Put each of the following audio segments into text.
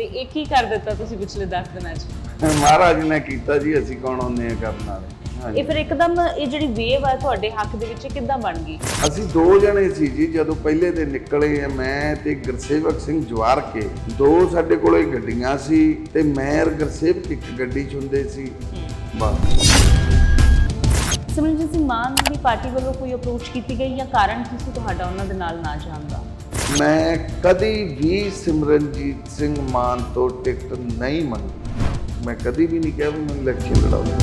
ਤੇ ਇਹ ਕੀ ਕਰ ਦਿੱਤਾ ਤੁਸੀਂ ਪਿਛਲੇ 10 ਦਿਨਾਂ 'ਚ? ਮਹਾਰਾਜ ਨੇ ਕੀਤਾ ਜੀ ਅਸੀਂ ਕੌਣ ਹੁੰਦੇ ਆ ਕਰਨ ਵਾਲੇ? ਇਹ ਫਿਰ ਇੱਕਦਮ ਇਹ ਜਿਹੜੀ ਵੇਵ ਆ ਤੁਹਾਡੇ ਹੱਕ ਦੇ ਵਿੱਚ ਕਿੱਦਾਂ ਬਣ ਗਈ? ਅਸੀਂ ਦੋ ਜਣੇ ਸੀ ਜੀ ਜਦੋਂ ਪਹਿਲੇ ਤੇ ਨਿਕਲੇ ਆ ਮੈਂ ਤੇ ਗੁਰਸੇਵਕ ਸਿੰਘ ਜਵਾਰ ਕੇ ਦੋ ਸਾਡੇ ਕੋਲੇ ਗੱਡੀਆਂ ਸੀ ਤੇ ਮੈਂ ਗੁਰਸੇਵਕ ਇੱਕ ਗੱਡੀ 'ਚ ਹੁੰਦੇ ਸੀ। ਬਸ। ਸਿਮਰਨਜੀਤ ਸਿੰਘ ਮਾਨ ਦੀ ਪਾਰਟੀ ਵੱਲੋਂ ਕੋਈ ਅਪਰੋਚ ਕੀਤੀ ਗਈ ਜਾਂ ਕਾਰਨ ਕੀ ਸੀ ਤੁਹਾਡਾ ਉਹਨਾਂ ਦੇ ਨਾਲ ਨਾ ਜਾਣ ਦਾ? ਮੈਂ ਕਦੀ ਵੀ ਸਿਮਰਨਜੀਤ ਸਿੰਘ ਮਾਨ ਤੋਂ ਟਿਕਟ ਨਹੀਂ ਮੰਗੀ। ਮੈਂ ਕਦੀ ਵੀ ਨਹੀਂ ਕਿਹਾ ਵੀ ਮੈਂ ਇਲੈਕਸ਼ਨ ਲੜਾਉਂਦਾ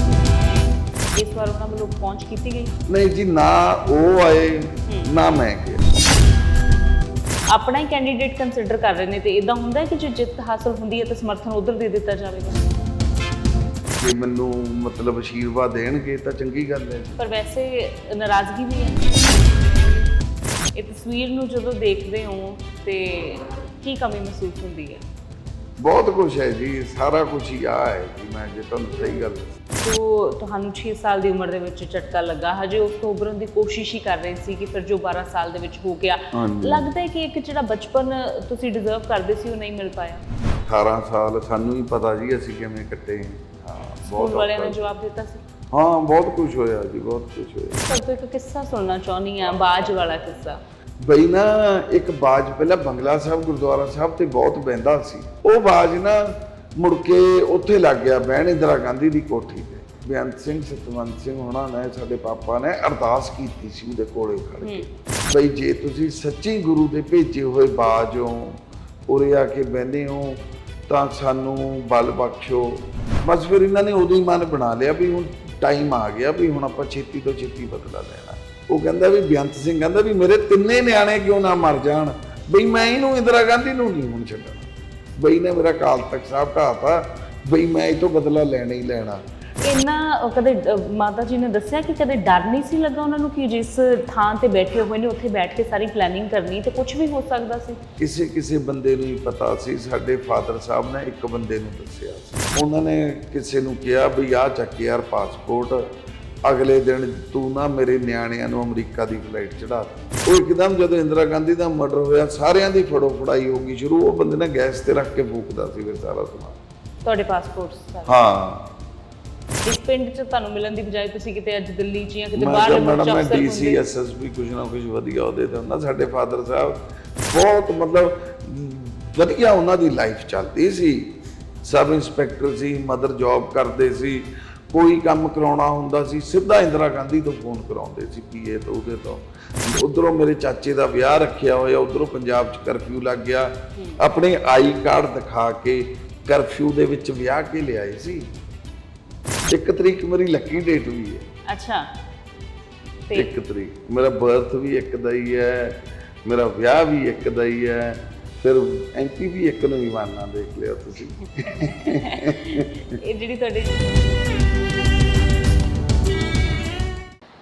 ਇਸ ਵਾਰ ਉਹਨਾਂ ਵੱਲੋਂ ਪਹੁੰਚ ਕੀਤੀ ਗਈ? ਨਹੀਂ ਜੀ ਨਾ ਉਹ ਆਏ ਨਾ ਮੈਂ ਗਿਆ ਆਪਣਾ ਹੀ ਕੈਂਡੀਡੇਟ ਕੰਸੀਡਰ ਕਰ ਰਹੇ ਨੇ ਤੇ ਇਦਾਂ ਹੁੰਦਾ ਕਿ ਜੇ ਜਿੱਤ ਹਾਸਲ ਹੁੰਦੀ ਹੈ ਤਾਂ ਸਮਰਥਨ ਉਧਰ ਦੇ ਦਿੱਤਾ ਜਾਵੇਗਾ? ਜੇ ਮੈਨੂੰ ਮਤਲਬ ਅਸ਼ੀਰਵਾਦ ਦੇਣਗੇ ਤਾਂ ਚੰਗੀ ਗੱਲ ਹੈ ਪਰ ਵੈਸੇ ਨਾਰਾਜ਼ਗੀ ਵੀ ਹੈ। ਇਹ ਤਸਵੀਰ ਨੂੰ ਜਦੋਂ ਦੇਖਦੇ ਹੋ ਤੇ ਕੀ ਕਮੀ ਮਹਿਸੂਸ ਹੁੰਦੀ ਹੈ? ਬਹੁਤ ਕੁਝ ਹੈ ਜੀ ਸਾਰਾ ਕੁਝ ਹੀ ਆ ਹੈ ਜੀ ਮੈਂ ਜੇ ਤੁਹਾਨੂੰ ਸਹੀ ਗੱਲ। ਤੋ ਤੁਹਾਨੂੰ 6 ਸਾਲ ਦੀ ਉਮਰ ਦੇ ਵਿੱਚ ਝਟਕਾ ਲੱਗਾ ਹਜੇ ਉਸ ਤੋਂ ਉਭਰਨ ਦੀ ਕੋਸ਼ਿਸ਼ ਹੀ ਕਰ ਰਹੇ ਸੀ ਕਿ ਫਿਰ ਜੋ 12 ਸਾਲ ਦੇ ਵਿੱਚ ਹੋ ਗਿਆ। ਲੱਗਦਾ ਹੈ ਕਿ ਇੱਕ ਜਿਹੜਾ ਬਚਪਨ ਤੁਸੀਂ ਡਿਜ਼ਰਵ ਕਰਦੇ ਸੀ ਉਹ ਨਹੀਂ ਮਿਲ ਪਾਇਆ? 18 ਸਾਲ ਸਾਨੂੰ ਹੀ ਪਤਾ ਜੀ ਅਸੀਂ ਕਿਵੇਂ ਕੱਟੇ। ਹਾਂ ਬਹੁਤ ਵਾਲਿਆਂ ਨੇ। ਜਵਾਬ ਦਿੱਤਾ ਸੀ? ਹਾਂ ਬਹੁਤ ਕੁਝ ਹੋਇਆ ਜੀ ਬਹੁਤ ਕੁਝ ਹੋਇਆ। ਸਭ ਤੋਂ ਇੱਕ ਕਿੱਸਾ ਸੁਣਨਾ ਚਾਹੁੰਦੀ ਆ ਬਾਜ ਵਾਲਾ ਕਿੱਸਾ। ਬਈ ਨਾ ਇੱਕ ਬਾਜ ਪਹਿਲਾਂ ਬੰਗਲਾ ਸਾਹਿਬ ਗੁਰਦੁਆਰਾ ਸਾਹਿਬ ਤੇ ਬਹੁਤ ਬਹਿੰਦਾ ਸੀ। ਉਹ ਬਾਜ ਨਾ ਮੁੜ ਕੇ ਉੱਥੇ ਲੱਗ ਗਿਆ ਬਹਿਣ ਇੰਦਰਾ ਗਾਂਧੀ ਦੀ ਕੋਠੀ ਤੇ। ਬੇਅੰਤ ਸਿੰਘ ਸਤਵੰਤ ਸਿੰਘ ਉਹਨਾਂ ਨੇ ਸਾਡੇ ਪਾਪਾ ਨੇ ਅਰਦਾਸ ਕੀਤੀ ਸੀ ਉਹਦੇ ਕੋਲੇ ਖੜ ਕੇ। ਬਈ ਜੇ ਤੁਸੀਂ ਸੱਚੀ ਗੁਰੂ ਦੇ ਭੇਜੇ ਹੋਏ ਬਾਜ ਹੋ ਉਰੇ ਆ ਕੇ ਬਹਿੰਦੇ ਹੋ ਤਾਂ ਸਾਨੂੰ ਬਲ ਬਖਸ਼ੋ। ਬਸ ਫਿਰ ਇਹਨਾਂ ਨੇ ਉਦੋਂ ਹੀ ਮਨ ਬਣਾ ਲਿਆ ਵੀ ਹੁਣ ਟਾਈਮ ਆ ਗਿਆ ਵੀ ਹੁਣ ਆਪਾਂ ਛੇਤੀ ਤੋਂ ਛੇਤੀ ਬਦਲਾ ਲੈਣਾ। ਉਹ ਕਹਿੰਦਾ ਵੀ ਬੇਅੰਤ ਸਿੰਘ ਕਹਿੰਦਾ ਵੀ ਮੇਰੇ ਤਿੰਨੇ ਨਿਆਣੇ ਕਿਉਂ ਨਾ ਮਰ ਜਾਣ? ਬਈ ਮੈਂ ਇਹਨੂੰ ਇੰਦਰਾ ਗਾਂਧੀ ਨੂੰ ਨਹੀਂ ਹੁਣ ਛੱਡਣਾ। ਬਈ ਨੇ ਮੇਰਾ ਕਾਲ ਤੱਕ ਸਾਹਿਬ ਢਾਤਾ ਬਈ ਮੈਂ ਇਹ ਤੋਂ ਬਦਲਾ ਲੈਣਾ ਹੀ ਲੈਣਾ। ਇੰਨਾ ਕਦੇ ਮਾਤਾ ਜੀ ਨੇ ਦੱਸਿਆ ਕਿ ਕਦੇ ਡਰ ਨਹੀਂ ਸੀ ਲੱਗਾ ਉਹਨਾਂ ਨੂੰ ਕਿ ਜਿਸ ਥਾਂ ਤੇ ਬੈਠੇ ਹੋਏ ਨੇ ਉੱਥੇ ਬੈਠ ਕੇ ਸਾਰੀ ਪਲੈਨਿੰਗ ਕਰਨੀ ਤੇ ਕੁਝ ਵੀ ਹੋ ਸਕਦਾ ਸੀ? ਕਿਸੇ ਕਿਸੇ ਬੰਦੇ ਨੂੰ ਹੀ ਪਤਾ ਸੀ। ਸਾਡੇ ਫਾਦਰ ਸਾਹਿਬ ਨੇ ਇੱਕ ਬੰਦੇ ਨੂੰ ਦੱਸਿਆ ਸੀ। ਉਹਨਾਂ ਨੇ ਕਿਸੇ ਨੂੰ ਕਿਹਾ ਵੀ ਆਹ ਚੱਕ ਯਾਰ ਪਾਸਪੋਰਟ ਅਗਲੇ ਦਿਨ ਤੂੰ ਨਾ ਮੇਰੇ ਨਿਆਣਿਆਂ ਨੂੰ ਅਮਰੀਕਾ ਦੀ ਫਲਾਈਟ ਚੜਾ ਉਹ ਇੱਕਦਮ ਜਦੋਂ ਇੰਦਰਾ ਗਾਂਧੀ ਦਾ ਮਰਡਰ ਹੋਇਆ ਸਾਰਿਆਂ ਦੀ ਫੜੋ ਫੜਾਈ ਹੋ ਗਈ ਸ਼ੁਰੂ। ਉਹ ਬੰਦੇ ਨੇ ਗੈਸ ਤੇ ਰੱਖ ਕੇ ਫੂਕਦਾ ਸੀ ਫਿਰ ਸਾਰਾ ਸਮਾਨ। ਤੁਹਾਡੇ ਪਾਸਪੋਰਟ ਹਾਂ। ਇਸ ਪਿੰਡ 'ਚ ਤੁਹਾਨੂੰ ਮਿਲਣ ਦੀ ਬਜਾਏ ਤੁਸੀਂ ਕਿਤੇ ਅੱਜ ਦਿੱਲੀ 'ਚ ਜਾਂ ਕਿਤੇ ਮੈਂ ਬਾਹਰ ਮੈਂ ਅਫਸਰ ਡੀਸੀ ਐਸਐਸਪੀ ਕੁਝ ਨਾ ਕੁਝ ਵਧੀਆ ਉਹਦੇ ਤੇ ਹੁੰਦਾ। ਸਾਡੇ ਫਾਦਰ ਸਾਹਿਬ ਬਹੁਤ ਮਤਲਬ ਵਧੀਆ ਉਹਨਾਂ ਦੀ ਲਾਈਫ ਚੱਲਦੀ ਸੀ। ਸਬ ਇੰਸਪੈਕਟਰ ਸੀ ਮਦਰ ਜੌਬ ਕਰਦੇ ਸੀ। ਕੋਈ ਕੰਮ ਕਰਾਉਣਾ ਹੁੰਦਾ ਸੀ ਸਿੱਧਾ ਇੰਦਰਾ ਗਾਂਧੀ ਤੋਂ ਫੋਨ ਕਰਾਉਂਦੇ ਸੀ ਪੀਏ ਤੋਂ ਉਹਦੇ ਤੋਂ। ਉਧਰੋਂ ਮੇਰੇ ਚਾਚੇ ਦਾ ਵਿਆਹ ਰੱਖਿਆ ਹੋਇਆ ਉਧਰੋਂ ਪੰਜਾਬ 'ਚ ਕਰਫਿਊ ਲੱਗ ਗਿਆ। ਆਪਣੇ ਆਈ ਕਾਰਡ ਦਿਖਾ ਕੇ ਕਰਫਿਊ ਦੇ ਵਿੱਚ ਵਿਆਹ ਕੇ ਲਿਆਏ ਸੀ। ਇੱਕ ਤਰੀਕ ਮੇਰੀ ਲੱਕੀ ਡੇਟ ਵੀ ਹੈ। ਅੱਛਾ। ਇੱਕ ਤਰੀਕ। ਮੇਰਾ ਬਰਥ ਵੀ ਇੱਕ ਦਾ ਹੀ ਹੈ ਮੇਰਾ ਵਿਆਹ ਵੀ ਇੱਕ ਦਾ ਹੀ ਹੈ ਫਿਰ ਐਂਟੀ ਵੀ ਇੱਕ ਨੂੰ ਹੀ ਮਾਨਣਾ ਦੇਖ ਲਿਆ ਤੁਸੀਂ। ਇਹ ਜਿਹੜੀ ਤੁਹਾਡੀ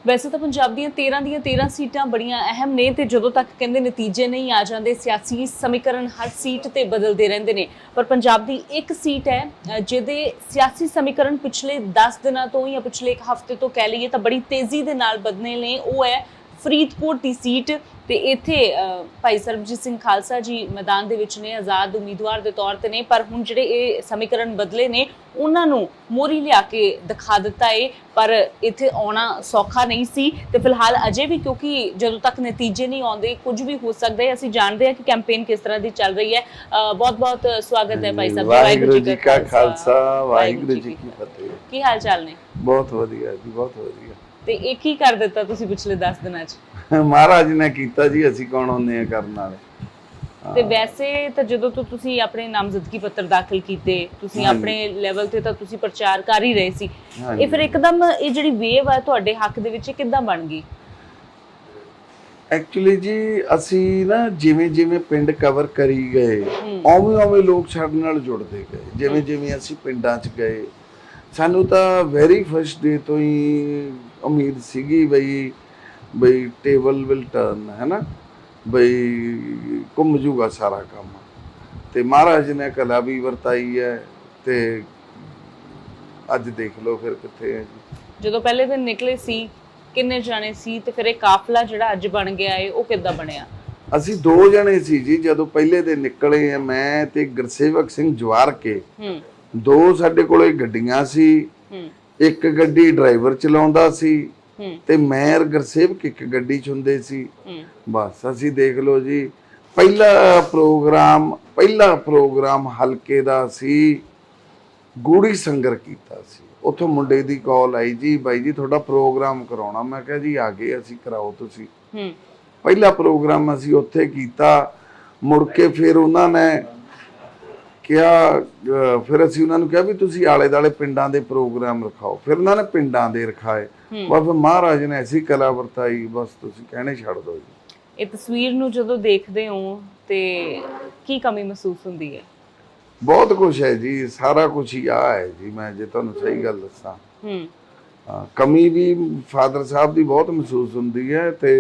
ਵੈਸੇ ਤਾਂ ਪੰਜਾਬ ਦੀਆਂ 13 ਦੀਆਂ 13 ਸੀਟਾਂ ਬੜੀਆਂ ਅਹਿਮ ਨੇ ਤੇ ਜਦੋਂ ਤੱਕ ਕਹਿੰਦੇ ਨਤੀਜੇ ਨਹੀਂ ਆ ਜਾਂਦੇ, ਸਿਆਸੀ ਸਮੀਕਰਨ ਹਰ ਸੀਟ ਤੇ ਬਦਲਦੇ ਰਹਿੰਦੇ ਨੇ। ਪਰ ਪੰਜਾਬ ਦੀ ਇੱਕ ਸੀਟ ਹੈ ਜਿਹਦੇ ਸਿਆਸੀ ਸਮੀਕਰਨ ਪਿਛਲੇ 10 ਦਿਨਾਂ ਤੋਂ ਜਾਂ ਪਿਛਲੇ ਇੱਕ ਹਫ਼ਤੇ ਤੋਂ ਕਹਿ ਲਈਏ ਤਾਂ ਬੜੀ ਤੇਜ਼ੀ ਦੇ ਨਾਲ ਬਦਲੇ ਨੇ, ਉਹ ਹੈ ਫਰੀਦਕੋਟ ਦੀ ਸੀਟ ਤੇ ਇੱਥੇ ਭਾਈ ਸਰਬਜੀਤ ਸਿੰਘ ਖਾਲਸਾ ਜੀ ਮੈਦਾਨ ਦੇ ਵਿੱਚ ਨੇ ਆਜ਼ਾਦ ਉਮੀਦਵਾਰ ਦੇ ਤੌਰ ਤੇ ਨੇ ਪਰ ਹੁਣ ਜਿਹੜੇ ਇਹ ਸਮੀਕਰਨ ਬਦਲੇ ਨੇ ਉਹਨਾਂ ਨੂੰ ਮੋਰੀ ਲਿਆ ਕੇ ਦਿਖਾ ਦਿੱਤਾ ਏ ਪਰ ਇੱਥੇ ਆਉਣਾ ਸੌਖਾ ਨਹੀਂ ਸੀ। ਤੇ ਫਿਲਹਾਲ ਅਜੇ ਵੀ ਕਿਉਂਕਿ ਜਦੋਂ ਤੱਕ ਨਤੀਜੇ ਨਹੀਂ ਆਉਂਦੇ ਕੁਝ ਵੀ ਹੋ ਸਕਦਾ ਹੈ ਅਸੀਂ ਜਾਣਦੇ ਹਾਂ ਕਿ ਕੈਂਪੇਨ ਕਿਸ ਤਰ੍ਹਾਂ ਦੀ ਚੱਲ ਰਹੀ ਹੈ ਬਹੁਤ ਬਹੁਤ ਸਵਾਗਤ ਹੈ ਭਾਈ ਸਾਹਿਬ ਵਾਹਿਗੁਰੂ ਜੀ ਕਾ ਖਾਲਸਾ। ਵਾਹਿਗੁਰੂ ਜੀ ਕੀ ਫਤਿਹ। ਕੀ ਹਾਲ ਚਾਲ ਨੇ? ਬਹੁਤ ਵਧੀਆ ਜੀ ਬਹੁਤ ਵਧੀਆ। ਤੇ ਇਹ ਕੀ ਕਰ ਦਿੱਤਾ ਤੁਸੀਂ ਪਿਛਲੇ 10 ਦਿਨਾਂ 'ਚ? ਮਹਾਰਾਜ ਨੇ ਕੀਤਾ ਜੀ ਅਸੀਂ ਕੌਣ ਹੁੰਦੇ ਆ ਕਰਨ ਵਾਲੇ? ਤੇ ਵੈਸੇ ਤਾਂ ਜਦੋਂ ਤੋਂ ਤੁਸੀਂ ਆਪਣੇ ਨਾਮਜ਼ਦਗੀ ਪੱਤਰ ਦਾਖਲ ਕੀਤੇ ਤੁਸੀਂ। ਆਪਣੇ ਲੈਵਲ ਤੇ ਤਾਂ ਤੁਸੀਂ ਪ੍ਰਚਾਰ ਕਰ ਹੀ ਰਹੇ ਸੀ। ਇਹ ਫਿਰ ਇੱਕਦਮ ਇਹ ਜਿਹੜੀ ਵੇਵ ਆ ਤੁਹਾਡੇ ਹੱਕ ਦੇ ਵਿੱਚ ਕਿੱਦਾਂ ਬਣ ਗਈ? ਐਕਚੁਅਲੀ ਜੀ ਅਸੀਂ ਨਾ ਜਿਵੇਂ ਜਿਵੇਂ ਪਿੰਡ ਕਵਰ ਕਰੀ ਗਏ ਉਵੇਂ ਉਵੇਂ ਲੋਕ ਸਾਡੇ ਨਾਲ ਜੁੜਦੇ ਗਏ। ਜਿਵੇਂ ਜਿਵੇਂ ਅਸੀਂ ਪਿੰਡਾਂ 'ਚ ਗਏ ਸਾਨੂੰ ਤਾਂ ਵੈਰੀ ਫਰਸਟ ਡੇ ਤੋਂ ਹੀ ਉਮੀਦ ਸੀਗੀ ਬਈ ਬਈ ਟੇਬਲ ਵਿਲ ਟਰਨ ਹੈ ਨਾ ਬਈ ਘੁੰਮ ਜੂਗਾ ਸਾਰਾ ਕੰਮ। ਤੇ ਮਹਾਰਾਜ ਨੇ ਕਲਾ ਵੀ ਵਰਤਾਈ ਹੈ ਤੇ ਅੱਜ ਦੇਖ ਲਓ ਫਿਰ ਕਿੱਥੇ ਹੈ ਜੀ। ਜਦੋਂ ਪਹਿਲੇ ਦਿਨ ਨਿਕਲੇ ਸੀ ਕਿੰਨੇ ਜਾਣੇ ਸੀ ਤੇ ਫਿਰ ਇਹ ਕਾਫਲਾ ਜਿਹੜਾ ਅੱਜ ਬਣ ਗਿਆ ਏ ਉਹ ਕਿੱਦਾਂ ਬਣਿਆ? ਅਸੀਂ ਦੋ ਜਣੇ ਸੀ ਜੀ ਜਦੋਂ ਪਹਿਲੇ ਦੇ ਨਿਕਲੇ ਆ ਮੈਂ ਤੇ ਗੁਰਸੇਵਕ ਸਿੰਘ ਜਵਾਰ ਕੇ। ਹੂੰ। ਦੋ ਸਾਡੇ ਕੋਲੇ ਗੱਡੀਆਂ ਸੀ। ਹੂੰ। ਇੱਕ ਗੱਡੀ ਡਰਾਈਵਰ ਚਲਾਉਂਦਾ ਸੀ ਤੇ ਮੈਂ ਗੁਰਸੇਵਕ ਇੱਕ ਗੱਡੀ 'ਚ ਹੁੰਦੇ ਸੀ ਬਸ ਅਸੀਂ ਦੇਖ ਲਓ ਜੀ ਪਹਿਲਾ ਪ੍ਰੋਗਰਾਮ ਪਹਿਲਾ ਪ੍ਰੋਗਰਾਮ ਹਲਕੇ ਦਾ ਸੀ। ਗੂੜੀ ਸੰਗਰ ਕੀਤਾ ਸੀ। ਉੱਥੋਂ ਮੁੰਡੇ ਦੀ ਕਾਲ ਆਈ ਜੀ ਬਾਈ ਜੀ ਤੁਹਾਡਾ ਪ੍ਰੋਗਰਾਮ ਕਰਾਉਣਾ। ਮੈਂ ਕਿਹਾ ਜੀ ਆ ਗਏ ਅਸੀਂ ਕਰਾਓ ਤੁਸੀਂ। ਹੂੰ। ਪਹਿਲਾ ਪ੍ਰੋਗਰਾਮ ਅਸੀਂ ਉੱਥੇ ਕੀਤਾ। ਮੁੜ ਕੇ ਫਿਰ ਉਹਨਾਂ ਨੇ ਕਿਹਾ ਫਿਰ ਅਸੀਂ ਉਹਨਾਂ ਨੂੰ ਕਿਹਾ ਵੀ ਤੁਸੀਂ ਆਲੇ ਦਾਲੇ ਪਿੰਡਾਂ ਦੇ ਪ੍ਰੋਗਰਾਮ ਰਖਾਓ। ਫਿਰ ਉਹਨਾਂ ਨੇ ਪਿੰਡਾਂ ਦੇ ਰਖਾਏ। ਬਸ ਫਿਰ ਮਹਾਰਾਜ ਨੇ ਐਸੀ ਕਲਾ ਵਰਤਾਈ ਬਸ ਤੁਸੀਂ ਕਹਿਣੇ ਛੱਡ ਦਿਓ ਜੀ। ਇਹ ਤਸਵੀਰ ਨੂੰ ਜਦੋਂ ਦੇਖਦੇ ਹੋ ਤੇ ਕੀ ਕਮੀ ਮਹਿਸੂਸ ਹੁੰਦੀ ਹੈ? ਬਹੁਤ ਕੁਝ ਹੈ ਜੀ ਸਾਰਾ ਕੁਝ ਹੀ ਆ ਹੈ ਜੀ ਮੈਂ ਜੇ ਤੁਹਾਨੂੰ ਸਹੀ ਗੱਲ ਦੱਸਾਂ। ਹੂੰ। ਕਮੀ ਵੀ ਫਾਦਰ ਸਾਹਿਬ ਦੀ ਬਹੁਤ ਮਹਿਸੂਸ ਹੁੰਦੀ ਹੈ ਤੇ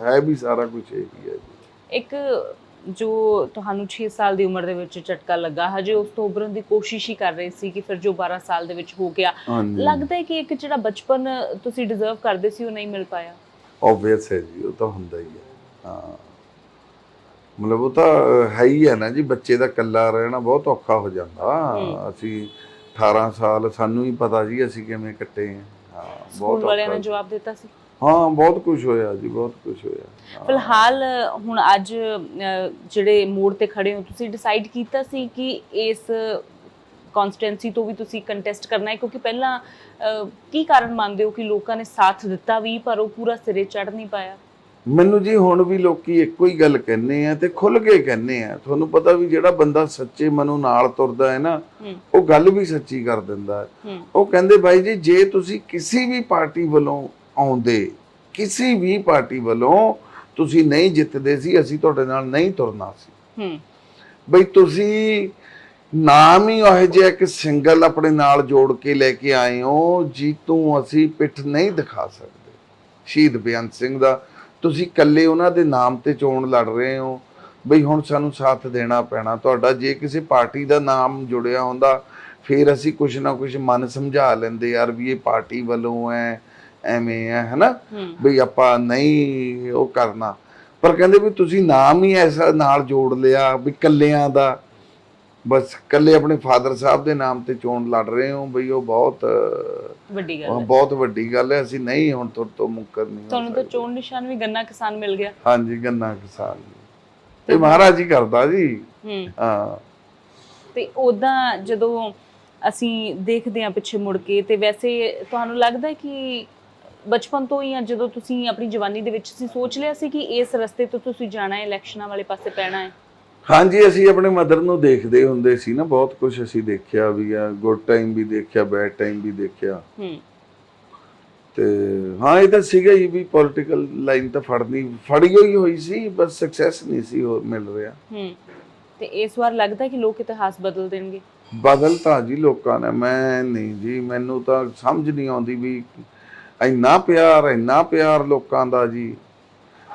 ਹੈ ਵੀ ਸਾਰਾ ਕੁਝ ਇਹ ਹੈ ਜੀ। ਇੱਕ ਜੋ ਤੁਹਾਨੂੰ 6 ਸਾਲ ਦੀ ਉਮਰ ਦੇ ਵਿੱਚ ਝਟਕਾ ਲੱਗਾ ਹਜੇ ਉਸ ਤੋਂ ਉਭਰਨ ਦੀ ਕੋਸ਼ਿਸ਼ ਹੀ ਕਰ ਰਹੇ ਸੀ ਕਿ ਫਿਰ ਜੋ 12 ਸਾਲ ਦੇ ਵਿੱਚ ਹੋ ਗਿਆ। ਲੱਗਦਾ ਹੈ ਕਿ ਇੱਕ ਜਿਹੜਾ ਬਚਪਨ ਤੁਸੀਂ ਡਿਜ਼ਰਵ ਕਰਦੇ ਸੀ ਉਹ ਨਹੀਂ ਮਿਲ ਪਾਇਆ? ਆਬਵੀਅਸ ਹੈ ਜੀ ਉਹ ਤਾਂ ਹੁੰਦਾ ਹੀ ਹੈ। ਹਾਂ। ਮਤਲਬ ਉਹ ਤਾਂ ਹੈ ਹੀ ਹੈ ਨਾ ਜੀ ਬੱਚੇ ਦਾ ਇਕੱਲਾ ਰਹਿਣਾ ਬਹੁਤ ਔਖਾ ਹੋ ਜਾਂਦਾ। ਅਸੀਂ 18 ਸਾਲ ਸਾਨੂੰ ਹੀ ਪਤਾ ਜੀ ਅਸੀਂ ਕਿਵੇਂ ਕੱਟੇ ਹਾਂ। ਸਕੂਲ ਬਹੁਤ ਵਾਲਿਆਂ ਨੇ ਔਖਾ। ਜਵਾਬ ਦਿੱਤਾ ਸੀ? ਹਾਂ ਬਹੁਤ ਕੁਝ ਹੋਇਆ ਜੀ ਬਹੁਤ ਕੁਝ ਹੋਇਆ। ਫਿਲਹਾਲ ਹੁਣ ਅੱਜ ਜਿਹੜੇ ਮੋੜ ਤੇ ਖੜੇ ਹੋ ਤੁਸੀਂ ਡਿਸਾਈਡ ਕੀਤਾ ਸੀ ਕਿ ਇਸ ਕਨਸਟੈਂਸੀ ਤੋਂ ਵੀ ਤੁਸੀਂ ਕੰਟੈਸਟ ਕਰਨਾ ਹੈ? ਕਿਉਂਕਿ ਪਹਿਲਾਂ ਕੀ ਕਾਰਨ ਮੰਨਦੇ ਹੋ ਕਿ ਲੋਕਾਂ ਨੇ ਸਾਥ ਦਿੱਤਾ ਵੀ ਪਰ ਉਹ ਪੂਰਾ ਸਿਰੇ ਚੜ ਨਹੀਂ ਪਾਇਆ? ਮੈਨੂੰ ਜੀ ਹੁਣ ਵੀ ਲੋਕੀ ਇੱਕੋ ਹੀ ਗੱਲ ਕਹਿੰਦੇ ਆ ਤੇ ਖੁੱਲ ਕੇ ਕਹਿੰਦੇ ਆ। ਤੁਹਾਨੂੰ ਪਤਾ ਵੀ ਜਿਹੜਾ ਬੰਦਾ ਸੱਚੇ ਮਨੋਂ ਨਾਲ ਤੁਰਦਾ ਹੈ ਨਾ ਉਹ ਗੱਲ ਵੀ ਸੱਚੀ ਕਰ ਦਿੰਦਾ ਉਹ ਕਹਿੰਦੇ ਬਾਈ ਜੀ ਜੇ ਤੁਸੀਂ ਕਿਸੇ ਵੀ ਪਾਰਟੀ ਵੱਲੋਂ ਆਉਂਦੇ। ਕਿਸੇ ਵੀ ਪਾਰਟੀ ਵੱਲੋਂ ਤੁਸੀਂ ਨਹੀਂ ਜਿੱਤਦੇ ਸੀ ਅਸੀਂ ਤੁਹਾਡੇ ਨਾਲ ਨਹੀਂ ਤੁਰਨਾ ਸੀ। ਹੂੰ। ਬਈ ਤੁਸੀਂ ਨਾਮ ਹੀ ਉਹ ਜਿਹਾ ਇੱਕ ਸਿੰਗਲ ਆਪਣੇ ਨਾਲ ਜੋੜ ਕੇ ਲੈ ਕੇ ਆਏ ਹੋ ਜੀਤੋਂ ਅਸੀਂ ਪਿੱਠ ਨਹੀਂ ਦਿਖਾ ਸਕਦੇ। ਸ਼ਹੀਦ ਬੇਅੰਤ ਸਿੰਘ ਦਾ ਤੁਸੀਂ ਇਕੱਲੇ ਉਹਨਾਂ ਦੇ ਨਾਮ ਤੇ ਚੋਣ ਲੜ ਰਹੇ ਹੋ। ਬਈ ਹੁਣ ਸਾਨੂੰ ਸਾਥ ਦੇਣਾ ਪੈਣਾ ਤੁਹਾਡਾ ਜੇ ਕਿਸੇ ਪਾਰਟੀ ਦਾ ਨਾਮ ਜੁੜਿਆ ਹੁੰਦਾ ਫਿਰ ਅਸੀਂ ਕੁਝ ਨਾ ਕੁਝ ਮਨ ਸਮਝਾ ਲੈਂਦੇ ਯਾਰ ਵੀ ਇਹ ਪਾਰਟੀ ਵੱਲੋਂ ਹੈ। ਐਵੇਂ ਹੈ ਹਨਾ? ਬਈ ਆਪਾਂ ਨਹੀਂ ਉਹ ਕਰਨਾ। ਪਰ ਕਹਿੰਦੇ ਵੀ ਤੁਸੀਂ ਨਾਮ ਹੀ ਐਸਾ ਨਾਲ ਜੋੜ ਲਿਆ ਵੀ ਕੱਲਿਆਂ ਦਾ। ਬਸ ਕੱਲੇ ਆਪਣੇ ਫਾਦਰ ਸਾਹਿਬ ਦੇ ਨਾਮ ਤੇ ਚੋਣ ਲੜ ਰਹੇ ਹੋ ਬਈ ਉਹ ਬਹੁਤ ਵੱਡੀ ਗੱਲ ਹੈ। ਬਹੁਤ ਵੱਡੀ ਗੱਲ ਹੈ ਅਸੀਂ ਨਹੀਂ ਹੁਣ ਤੁਹਾਡੇ ਤੋਂ ਮੁੱਕਰ ਨਹੀਂ ਤੁਹਾਨੂੰ ਤਾਂ। ਚੋਣ ਨਿਸ਼ਾਨ ਵੀ ਗੰਨਾ ਕਿਸਾਨ ਮਿਲ ਗਿਆ। ਹਾਂਜੀ ਗੰਨਾ ਕਿਸਾਨ। ਇਹ ਮਹਾਰਾਜ ਜੀ ਕਰਦਾ ਜੀ। ਹੂੰ। ਤੇ ਉਦਾਂ ਜਦੋਂ ਅਸੀਂ ਦੇਖਦੇ ਹਾਂ ਪਿੱਛੇ ਮੁੜ ਕੇ ਤੇ ਵੈਸੇ ਤੁਹਾਨੂੰ ਲੱਗਦਾ ਕਿ ਬਚਪਨ ਤੋਂ ਹੀ ਜਾਂ ਜਦੋਂ ਤੁਸੀਂ ਆਪਣੀ ਜਵਾਨੀ ਦੇ ਵਿੱਚ ਸੀ ਸੋਚ ਲਿਆ ਸੀ ਕਿ ਇਸ ਰਸਤੇ ਤੋਂ ਤੁਸੀਂ ਜਾਣਾ ਹੈ ਇਲੈਕਸ਼ਨਾਂ ਵਾਲੇ ਪਾਸੇ ਪੈਣਾ ਹੈ? ਹਾਂਜੀ ਅਸੀਂ ਆਪਣੇ ਮਦਰ ਨੂੰ ਦੇਖਦੇ ਹੁੰਦੇ ਸੀ ਨਾ ਬਹੁਤ ਕੁਝ ਅਸੀਂ ਦੇਖਿਆ ਵੀ ਆ ਗੁੱਡ ਟਾਈਮ ਵੀ ਦੇਖਿਆ ਬੈਡ ਟਾਈਮ ਵੀ ਦੇਖਿਆ। ਹੂੰ। ਤੇ ਹਾਂ ਇਹ ਤਾਂ ਸੀਗਾ ਹੀ ਵੀ ਪੋਲਿਟੀਕਲ ਲਾਈਨ ਤਾਂ ਫੜਨੀ ਫੜੀ ਹੋਈ ਹੋਈ ਸੀ ਬਸ ਸਕਸੈਸ ਨਹੀਂ ਸੀ ਹੋਰ ਮਿਲ ਰਿਹਾ। ਹੂੰ। ਤੇ ਇਸ ਵਾਰ ਲੱਗਦਾ ਹੈ ਕਿ ਲੋਕ ਇਤਿਹਾਸ ਬਦਲ ਦੇਣਗੇ? ਬਦਲ ਤਾਂ ਜੀ ਲੋਕਾਂ ਨੇ ਮੈਂ ਨਹੀਂ ਜੀ ਮੈਨੂੰ ਤਾਂ ਸਮਝ ਨਹੀਂ ਆਉਂਦੀ ਵੀ ਇੰਨਾ ਪਿਆਰ ਇੰਨਾ ਪਿਆਰ ਲੋਕਾਂ ਦਾ ਜੀ।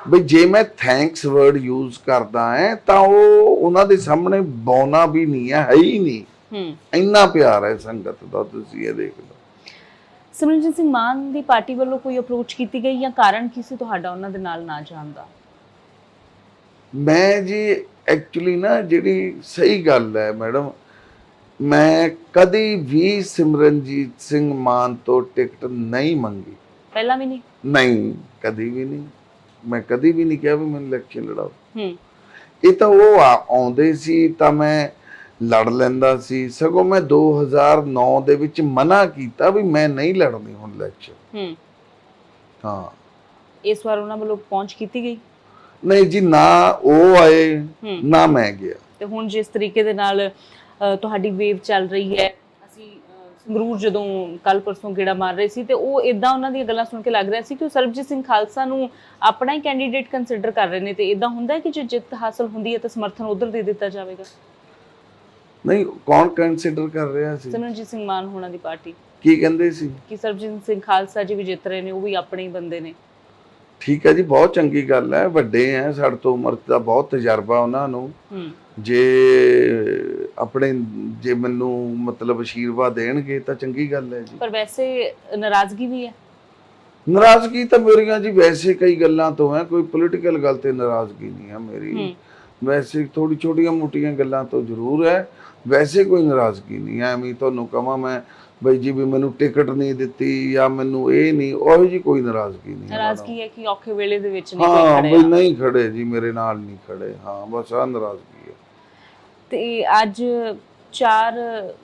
ਬਈ ਜੇ ਮੈਂ ਥੈਂਕਸ ਵਰਡ ਯੂਜ਼ ਕਰਦਾ ਹੈ ਤਾਂ ਉਹ ਉਹਨਾਂ ਦੇ ਸਾਹਮਣੇ ਬੌਨਾ ਵੀ ਨਹੀਂ ਹੈ ਹੈ ਹੀ ਨਹੀਂ। ਹੂੰ। ਇੰਨਾ ਪਿਆਰ ਹੈ ਸੰਗਤ ਦਾ ਤੁਸੀਂ ਇਹ ਦੇਖ ਲਓ। ਸਿਮਰਨਜੀਤ ਸਿੰਘ ਮਾਨ ਦੀ ਪਾਰਟੀ ਵੱਲੋਂ ਕੋਈ ਅਪਰੋਚ ਕੀਤੀ ਗਈ ਜਾਂ ਕਾਰਨ ਕੀ ਸੀ ਤੁਹਾਡਾ ਉਹਨਾਂ ਦੇ ਨਾਲ ਨਾ ਜਾਣ ਦਾ? ਮੈਂ ਜੀ ਐਕਚੁਅਲੀ ਨਾ ਜਿਹੜੀ ਸਹੀ ਗੱਲ ਹੈ ਮੈਡਮ ਮੈਂ ਕਦੀ ਵੀ ਸਿਮਰਨਜੀਤ ਸਿੰਘ ਮਾਨ ਤੋਂ ਟਿਕਟ ਨਹੀਂ ਮੰਗੀ। ਪਹਿਲਾਂ ਵੀ ਨਹੀਂ? ਨਹੀਂ ਕਦੀ ਵੀ ਨਹੀਂ। ਮੈਂ ਕਦੀ ਵੀ ਨਹੀਂ ਕਿਹਾ ਵੀ ਮੈਨੂੰ ਇਲੈਕਸ਼ਨ ਲੜਾਓ। ਹੂੰ। ਇਹ ਤਾਂ ਉਹ ਆ- ਆਉਂਦੇ ਸੀ ਤਾਂ ਮੈਂ ਲੜ ਲੈਂਦਾ ਸੀ। ਸਗੋਂ ਮੈਂ 2009 ਦੇ ਵਿੱਚ ਮਨਾ ਕੀਤਾ ਵੀ ਮੈਂ ਨਹੀਂ ਲੜਨੀ ਹੁਣ ਇਲੈਕਸ਼ਨ ਹੂੰ। ਹਾਂ। ਇਸ ਵਾਰ ਉਹਨਾਂ ਵੱਲੋਂ ਪਹੁੰਚ ਕੀਤੀ ਗਈ? ਨਹੀਂ ਜੀ ਨਾ ਉਹ ਆਏ ਹੂੰ। ਨਾ ਮੈਂ ਗਿਆ। ਤੇ ਹੁਣ ਜਿਸ ਤਰੀਕੇ ਦੇ ਨਾਲ ਤੁਹਾਡੀ ਵੇਵ ਚੱਲ ਰਹੀ ਹੈ। ਅਸੀਂ ਸੰਗਰੂਰ ਜਦੋਂ ਕੱਲ ਪਰਸੋਂ ਗੇੜਾ ਮਾਰ ਰਹੇ ਸੀ ਤੇ ਉਹ ਇਦਾਂ ਉਹਨਾਂ ਦੀਆਂ ਗੱਲਾਂ ਸੁਣ ਕੇ ਲੱਗ ਰਿਹਾ ਸੀ ਕਿ ਉਹ ਸਰਬਜੀਤ ਸਿੰਘ ਖਾਲਸਾ ਨੂੰ ਆਪਣਾ ਹੀ ਕੈਂਡੀਡੇਟ ਕੰਸੀਡਰ ਕਰ ਰਹੇ ਨੇ ਤੇ ਇਦਾਂ ਹੁੰਦਾ ਕਿ ਜੇ ਜਿੱਤ ਹਾਸਲ ਹੁੰਦੀ ਹੈ ਤਾਂ ਸਮਰਥਨ ਉਧਰ ਦੇ ਦਿੱਤਾ ਜਾਵੇਗਾ? ਨਹੀਂ ਕੌਣ ਕੰਸੀਡਰ ਕਰ ਰਿਹਾ ਸੀ? ਸਿਮਰਨਜੀਤ ਸਿੰਘ ਮਾਨ ਹੋਣਾ ਦੀ ਪਾਰਟੀ। ਕੀ ਕਹਿੰਦੇ ਸੀ? ਕਿ ਸਰਬਜੀਤ ਸਿੰਘ ਖਾਲਸਾ ਜੀ ਵੀ ਜਿੱਤ ਰਹੇ ਨੇ ਉਹ ਵੀ ਆਪਣੇ ਹੀ ਬੰਦੇ ਨੇ। ਠੀਕ ਹੈ ਜੀ ਬਹੁਤ ਚੰਗੀ ਗੱਲ ਹੈ। ਵੱਡੇ ਐ ਸਾਡੇ ਤੋਂ ਉਮਰ ਦਾ ਬਹੁਤ ਤਜਰਬਾ ਉਹਨਾਂ ਨੂੰ। ਜੇ ਆਪਣੇ ਜੇ ਮੈਨੂੰ ਮਤਲਬ ਅਸ਼ੀਰਵਾਦ ਦੇਣਗੇ ਤਾਂ ਚੰਗੀ ਗੱਲ ਹੈ ਜੀ। ਪਰ ਵੈਸੇ ਨਾਰਾਜ਼ਗੀ ਵੀ ਹੈ। ਨਾਰਾਜ਼ਗੀ ਤਾਂ ਮੇਰੀਆਂ ਜੀ ਵੈਸੇ ਕਈ ਗੱਲਾਂ ਤੋਂ ਹੈ ਕੋਈ ਪੋਲੀਟੀਕਲ ਗੱਲ ਤੇ ਨਾਰਾਜ਼ਗੀ ਨਹੀਂ ਹੈ ਮੇਰੀ। ਹੂੰ। ਵੈਸੇ ਥੋੜੀ ਛੋਟੀਆਂ ਮੋਟੀਆਂ ਗੱਲਾਂ ਤੋਂ ਜ਼ਰੂਰ ਹੈ ਵੈਸੇ ਕੋਈ ਨਾਰਾਜ਼ਗੀ ਨਹੀਂ ਹੈ ਐਵੇਂ ਤੁਹਾਨੂੰ ਕਹਾਂ ਮੈਂ ਬਈ ਜੀ ਵੀ ਮੈਨੂੰ ਟਿਕਟ ਨਹੀਂ ਦਿੱਤੀ ਜਾਂ ਮੈਨੂੰ ਇਹ ਨਹੀਂ ਉਹ ਜੀ ਕੋਈ ਨਾਰਾਜ਼ਗੀ ਨਹੀਂ ਹੈ ਨਾਰਾਜ਼ਗੀ ਹੈ ਕਿ ਔਖੇ ਵੇਲੇ ਦੇ ਵਿੱਚ ਨਹੀਂ ਹਾਂ ਕੋਈ ਬਈ ਨਹੀਂ ਖੜੇ ਜੀ ਮੇਰੇ ਨਾਲ ਨਹੀਂ ਖੜੇ ਹਾਂ ਬਸ ਆ ਨਾਰਾਜ਼ਗੀ ਹੈ ਤੇ ਅੱਜ 4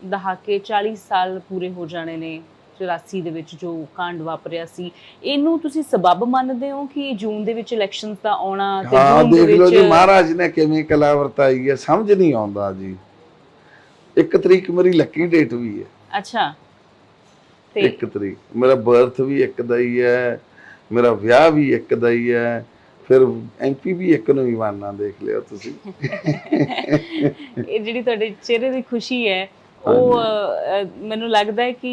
ਦਹਾਕੇ 40 ਸਾਲ ਪੂਰੇ ਹੋ ਜਾਣੇ ਨੇ 84 ਦੇ ਵਿੱਚ ਜੋ ਕਾਂਡ ਵਾਪਰਿਆ ਸੀ। ਇਹਨੂੰ ਤੁਸੀਂ ਸਬਬ ਮੰਨਦੇ ਹੋ ਕਿ ਜੂਨ ਦੇ ਵਿੱਚ ਇਲੈਕਸ਼ਨਸ ਦਾ ਆਉਣਾ ਤੇ ਹਾਂ ਜੂਨ ਦੇ ਦੇਖ ਲਓ ਜੀ ਵਿੱਚ ਮਹਾਰਾਜ ਨੇ ਕਿਵੇਂ ਕਲਾ ਵਰਤਾਈ ਹੈ ਸਮਝ ਨਹੀਂ ਆਉਂਦਾ ਜੀ। ਇੱਕ ਤਰੀਕ ਮੇਰੀ ਲੱਕੀ ਡੇਟ ਵੀ ਹੈ। ਅੱਛਾ। ਤੇ ਇੱਕ ਤਰੀਕ ਮੇਰਾ ਬਰਥ ਵੀ ਇੱਕ ਦਾ ਹੀ ਹੈ ਮੇਰਾ ਵਿਆਹ ਵੀ ਇੱਕ ਦਾ ਹੀ ਹੈ। ਫਿਰ ਐਮਪੀ ਵੀ ਇੱਕ ਨੂੰ ਹੀ ਬਣਨਾ ਦੇਖ ਲਿਓ ਤੁਸੀਂ। ਇਹ ਜਿਹੜੀ ਤੁਹਾਡੇ ਚਿਹਰੇ ਦੀ ਖੁਸ਼ੀ ਹੈ ਉਹ ਮੈਨੂੰ ਲੱਗਦਾ ਹੈ ਕਿ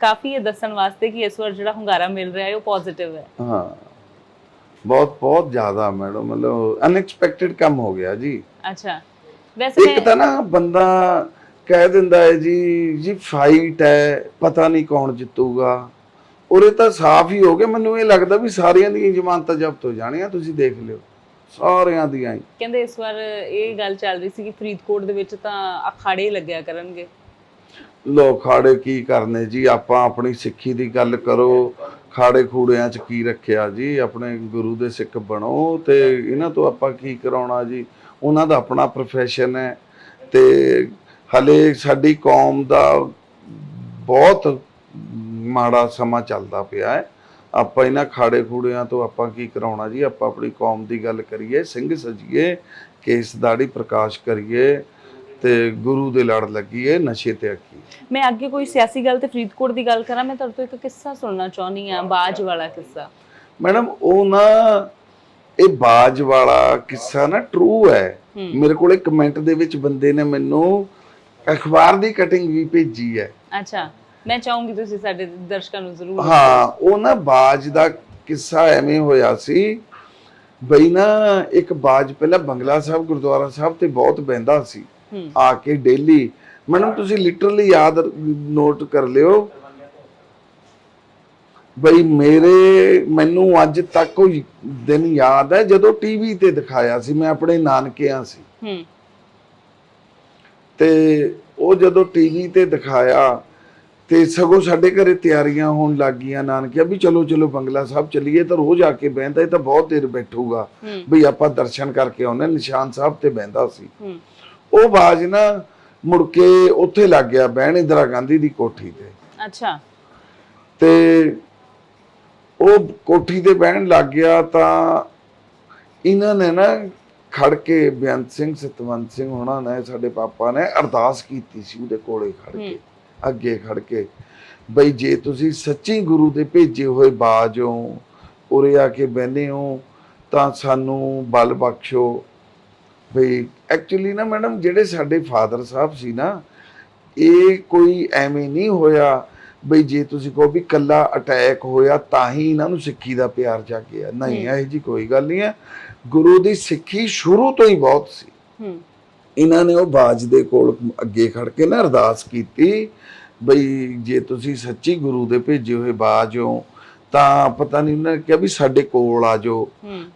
ਕਾਫੀ ਇਹ ਦੱਸਣ ਵਾਸਤੇ ਕਿ ਇਸ ਵਾਰ ਜਿਹੜਾ ਹੁੰਗਾਰਾ ਮਿਲ ਰਿਹਾ ਹੈ ਉਹ ਪੋਜ਼ਿਟਿਵ ਹੈ। ਹਾਂ। ਬਹੁਤ ਬਹੁਤ ਜ਼ਿਆਦਾ ਮੈਡਮ ਮਤਲਬ ਅਨਐਕਸਪੈਕਟਡ ਕੰਮ ਹੋ ਗਿਆ ਜੀ। ਅੱਛਾ। ਵੈਸੇ ਇੱਕ ਤਾਂ ਨਾ ਬੰਦਾ ਕਹਿ ਦਿੰਦਾ ਹੈ ਜੀ ਜੀ ਫਾਈਟ ਹੈ ਪਤਾ ਨਹੀਂ ਕੌਣ ਜਿੱਤੂਗਾ। ਉਰੇ ਤਾਂ ਸਾਫ਼ ਹੀ ਹੋ ਗਿਆ ਮੈਨੂੰ ਇਹ ਲੱਗਦਾ ਵੀ ਸਾਰਿਆਂ ਦੀਆਂ ਜ਼ਮਾਨਤਾਂ ਜ਼ਬਤ ਹੋ ਜਾਣੀਆਂ ਤੁਸੀਂ ਦੇਖ ਲਿਓ। ਸਾਰਿਆਂ ਦੀਆਂ ਹੀ। ਕਹਿੰਦੇ ਇਸ ਵਾਰ ਇਹ ਗੱਲ ਚੱਲ ਰਹੀ ਸੀ ਕਿ ਫਰੀਦਕੋਟ ਦੇ ਵਿੱਚ ਤਾਂ ਅਖਾੜੇ ਲੱਗਿਆ ਕਰਨਗੇ। ਲੋਕ ਖਾੜੇ ਕੀ ਕਰਨੇ ਜੀ? ਆਪਾਂ ਆਪਣੀ ਸਿੱਖੀ ਦੀ ਗੱਲ ਕਰੋ। ਖਾੜੇ ਖੂੜਿਆਂ 'ਚ ਕੀ ਰੱਖਿਆ ਜੀ? ਆਪਣੇ ਗੁਰੂ ਦੇ ਸਿੱਖ ਬਣੋ ਤੇ ਇਹਨਾਂ ਤੋਂ ਆਪਾਂ ਕੀ ਕਰਾਉਣਾ ਜੀ? ਉਹਨਾਂ ਦਾ ਆਪਣਾ profession ਹੈ ਤੇ ਹਲੇ ਸਾਡੀ ਕੌਮ ਦਾ ਬਹੁਤ ਮਾੜਾ ਸਮਾਂ ਚੱਲਦਾ ਪਿਆ ਹੈ। ਆਪਾਂ ਇਹਨਾਂ ਖਾੜੇ ਖੂੜਿਆਂ ਤੋਂ ਆਪਾਂ ਕੀ ਕਰਾਉਣਾ ਜੀ? ਆਪਾਂ ਆਪਣੀ ਕੌਮ ਦੀ ਗੱਲ ਕਰੀਏ ਸਿੰਘ ਸਜੀਏ ਕੇਸ ਦਾੜੀ ਪ੍ਰਕਾਸ਼ ਕਰੀਏ ਤੇ ਗੁਰੂ ਦੇ ਲੜ ਲੱਗੀਏ ਨਸ਼ੇ ਤੇ ਅੱਕੀ ਮੈਂ ਅੱਗੇ ਕੋਈ ਸਿਆਸੀ ਗੱਲ ਤੇ ਫਰੀਦਕੋਟ ਦੀ ਗੱਲ ਕਰਾਂ ਮੈਂ ਤੁਹਾਡੇ ਤੋਂ ਇੱਕ ਕਿੱਸਾ ਸੁਣਨਾ ਚਾਹੁੰਦੀ ਹਾਂ ਬਾਜ ਵਾਲਾ ਕਿੱਸਾ। ਮੈਡਮ ਉਹ ਨਾ ਇਹ ਬਾਜ ਵਾਲਾ ਕਿੱਸਾ ਨਾ ਟਰੂ ਹੂੰ। ਮੇਰੇ ਕੋਲੇ ਕਮੈਂਟ ਦੇ ਵਿੱਚ ਬੰਦੇ ਨੇ ਮੈਨੂੰ ਅਖਬਾਰ ਦੀ ਕਟਿੰਗ ਵੀ ਭੇਜੀ ਹੈ। ਅੱਛਾ। ਮੈਂ ਚਾਹੂੰਗੀ ਤੁਸੀਂ ਸਾਡੇ ਦਰਸ਼ਕਾਂ ਨੂੰ ਜ਼ਰੂਰ ਹਾਂ ਉਹ ਨਾ ਬਾਜ ਦਾ ਕਿੱਸਾ ਐਵੇਂ ਹੋਇਆ ਸੀ ਬਈ ਨਾ ਇੱਕ ਬਾਜ ਪਹਿਲਾਂ ਬੰਗਲਾ ਸਾਹਿਬ ਗੁਰਦੁਆਰਾ ਸਾਹਿਬ ਤੇ ਬਹੁਤ ਬਹਿੰਦਾ ਸੀ। ਆ ਕੇ ਡੇਲੀ। ਮੈਡਮ ਤੁਸੀਂ ਲਿਟਰਲੀ ਯਾਦ ਨੋਟ ਕਰ ਲਿਓ। ਬਈ ਮੇਰੇ ਮੈਨੂੰ ਅੱਜ ਤੱਕ ਉਹ ਦਿਨ ਯਾਦ ਹੈ ਜਦੋਂ ਟੀਵੀ ਤੇ ਦਿਖਾਇਆ ਸੀ। ਮੈਂ ਆਪਣੇ ਨਾਨਕਿਆਂ ਸੀ। ਹੂੰ। ਤੇ ਉਹ ਜਦੋਂ ਟੀਵੀ ਤੇ ਦਿਖਾਇਆ ਤੇ ਸਗੋਂ ਸਾਡੇ ਘਰੇ ਤਿਆਰੀਆਂ ਹੋਣ ਲੱਗ ਗਈਆਂ ਨਾਨਕਿਆਂ ਵੀ ਚਲੋ ਚਲੋ ਬੰਗਲਾ ਸਾਹਿਬ ਚੱਲੀਏ ਤਾਂ ਰੋਜ਼ ਆ ਕੇ ਬਹਿੰਦਾ ਇਹ ਤਾਂ ਬਹੁਤ ਦੇਰ ਬੈਠੂਗਾ। ਬਈ ਆਪਾਂ ਦਰਸ਼ਨ ਕਰਕੇ ਆਉਣੇ ਨਿਸ਼ਾਨ ਸਾਹਿਬ ਤੇ ਬਹਿੰਦਾ ਸੀ। ਉਹ ਬਾਜ ਨਾ ਮੁੜ ਕੇ ਉੱਥੇ ਲੱਗ ਗਿਆ ਬਹਿਣ ਇੰਦਰਾ ਗਾਂਧੀ ਦੀ ਕੋਠੀ ਤੇ। ਅੱਛਾ। ਤੇ ਉਹ ਕੋਠੀ ਤੇ ਬਹਿਣ ਲੱਗ ਗਿਆ ਤਾਂ ਇਹਨਾਂ ਨੇ ਨਾ ਖੜ ਕੇ ਬੇਅੰਤ ਸਿੰਘ ਸਤਵੰਤ ਸਿੰਘ ਹੋਣਾ ਨੇ ਸਾਡੇ ਪਾਪਾ ਨੇ ਅਰਦਾਸ ਕੀਤੀ ਸੀ ਉਹਦੇ ਕੋਲੇ ਖੜ ਕੇ। ਅੱਗੇ ਖੜ ਕੇ ਬਈ ਜੇ ਤੁਸੀਂ ਸੱਚੀ ਗੁਰੂ ਦੇ ਭੇਜੇ ਹੋਏ ਬਾਜ ਹੋ ਉਰੇ ਆ ਕੇ ਬਹਿੰਦੇ ਹੋ ਤਾਂ ਸਾਨੂੰ ਬਲ ਬਖਸ਼ੋ। ਬਈ ਐਕਚੁਅਲੀ ਨਾ ਮੈਡਮ ਜਿਹੜੇ ਸਾਡੇ ਫਾਦਰ ਸਾਹਿਬ ਸੀ ਨਾ ਇਹ ਕੋਈ ਐਵੇਂ ਨਹੀਂ ਹੋਇਆ ਬਈ ਜੇ ਤੁਸੀਂ ਕਹੋ ਵੀ ਕੱਲਾ ਅਟੈਕ ਹੋਇਆ ਤਾਂ ਹੀ ਇਹਨਾਂ ਨੂੰ ਸਿੱਖੀ ਦਾ ਪਿਆਰ ਜਾਗਿਆ ਨਹੀਂ ਇਹ ਜੀ ਕੋਈ ਗੱਲ ਨਹੀਂ ਹੈ। ਗੁਰੂ ਦੀ ਸਿੱਖੀ ਸ਼ੁਰੂ ਤੋਂ ਹੀ ਬਹੁਤ ਸੀ। ਹੂੰ। ਇਹਨਾਂ ਨੇ ਉਹ ਬਾਜ ਦੇ ਕੋਲ ਅੱਗੇ ਖੜ ਕੇ ਨਾ ਅਰਦਾਸ ਕੀਤੀ ਬਈ ਜੇ ਤੁਸੀਂ ਸੱਚੀ ਗੁਰੂ ਦੇ ਭੇਜੇ ਹੋਏ ਬਾਜ ਹੋ ਤਾਂ ਪਤਾ ਨਹੀਂ ਉਹਨਾਂ ਨੇ ਕਿਹਾ ਵੀ ਸਾਡੇ ਕੋਲ ਆ ਜਾਓ।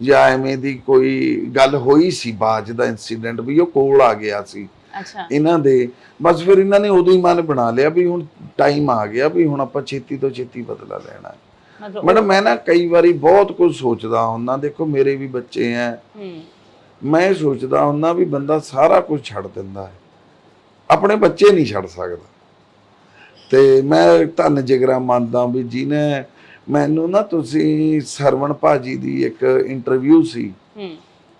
ਜਾਂ ਐਵੇਂ ਦੀ ਕੋਈ ਗੱਲ ਹੋਈ ਸੀ ਬਾਜ ਦਾ ਇਨਸੀਡੈਂਟ ਵੀ ਉਹ ਕੋਲ ਆ ਗਿਆ ਸੀ। ਅੱਛਾ। ਇਹਨਾਂ ਦੇ ਬਸ ਫਿਰ ਇਹਨਾਂ ਨੇ ਉਦੋਂ ਹੀ ਮਨ ਬਣਾ ਲਿਆ ਵੀ ਹੁਣ ਟਾਈਮ ਆ ਗਿਆ ਵੀ ਹੁਣ ਆਪਾਂ ਛੇਤੀ ਤੋਂ ਛੇਤੀ ਬਦਲਾ ਲੈਣਾ। ਮੈਡਮ ਮੈਂ ਨਾ ਕਈ ਵਾਰੀ ਬਹੁਤ ਕੁਝ ਸੋਚਦਾ ਹੁੰਦਾ ਦੇਖੋ ਮੇਰੇ ਵੀ ਬੱਚੇ ਐ। ਮੈਂ ਸੋਚਦਾ ਹੁੰਦਾ ਵੀ ਬੰਦਾ ਸਾਰਾ ਕੁਝ ਛੱਡ ਦਿੰਦਾ ਹੈ। ਆਪਣੇ ਬੱਚੇ ਨਹੀਂ ਛੱਡ ਸਕਦਾ। ਤੇ ਮੈਂ ਧੰਨ ਜਿਗਰਾ ਮੰਨਦਾ ਵੀ ਜਿਹਨੇ ਮੈਨੂੰ ਨਾ ਤੁਸੀਂ ਸਰਵਣ ਭਾਜੀ ਦੀ ਇੱਕ ਇੰਟਰਵਿਊ ਸੀ। ਹੂੰ।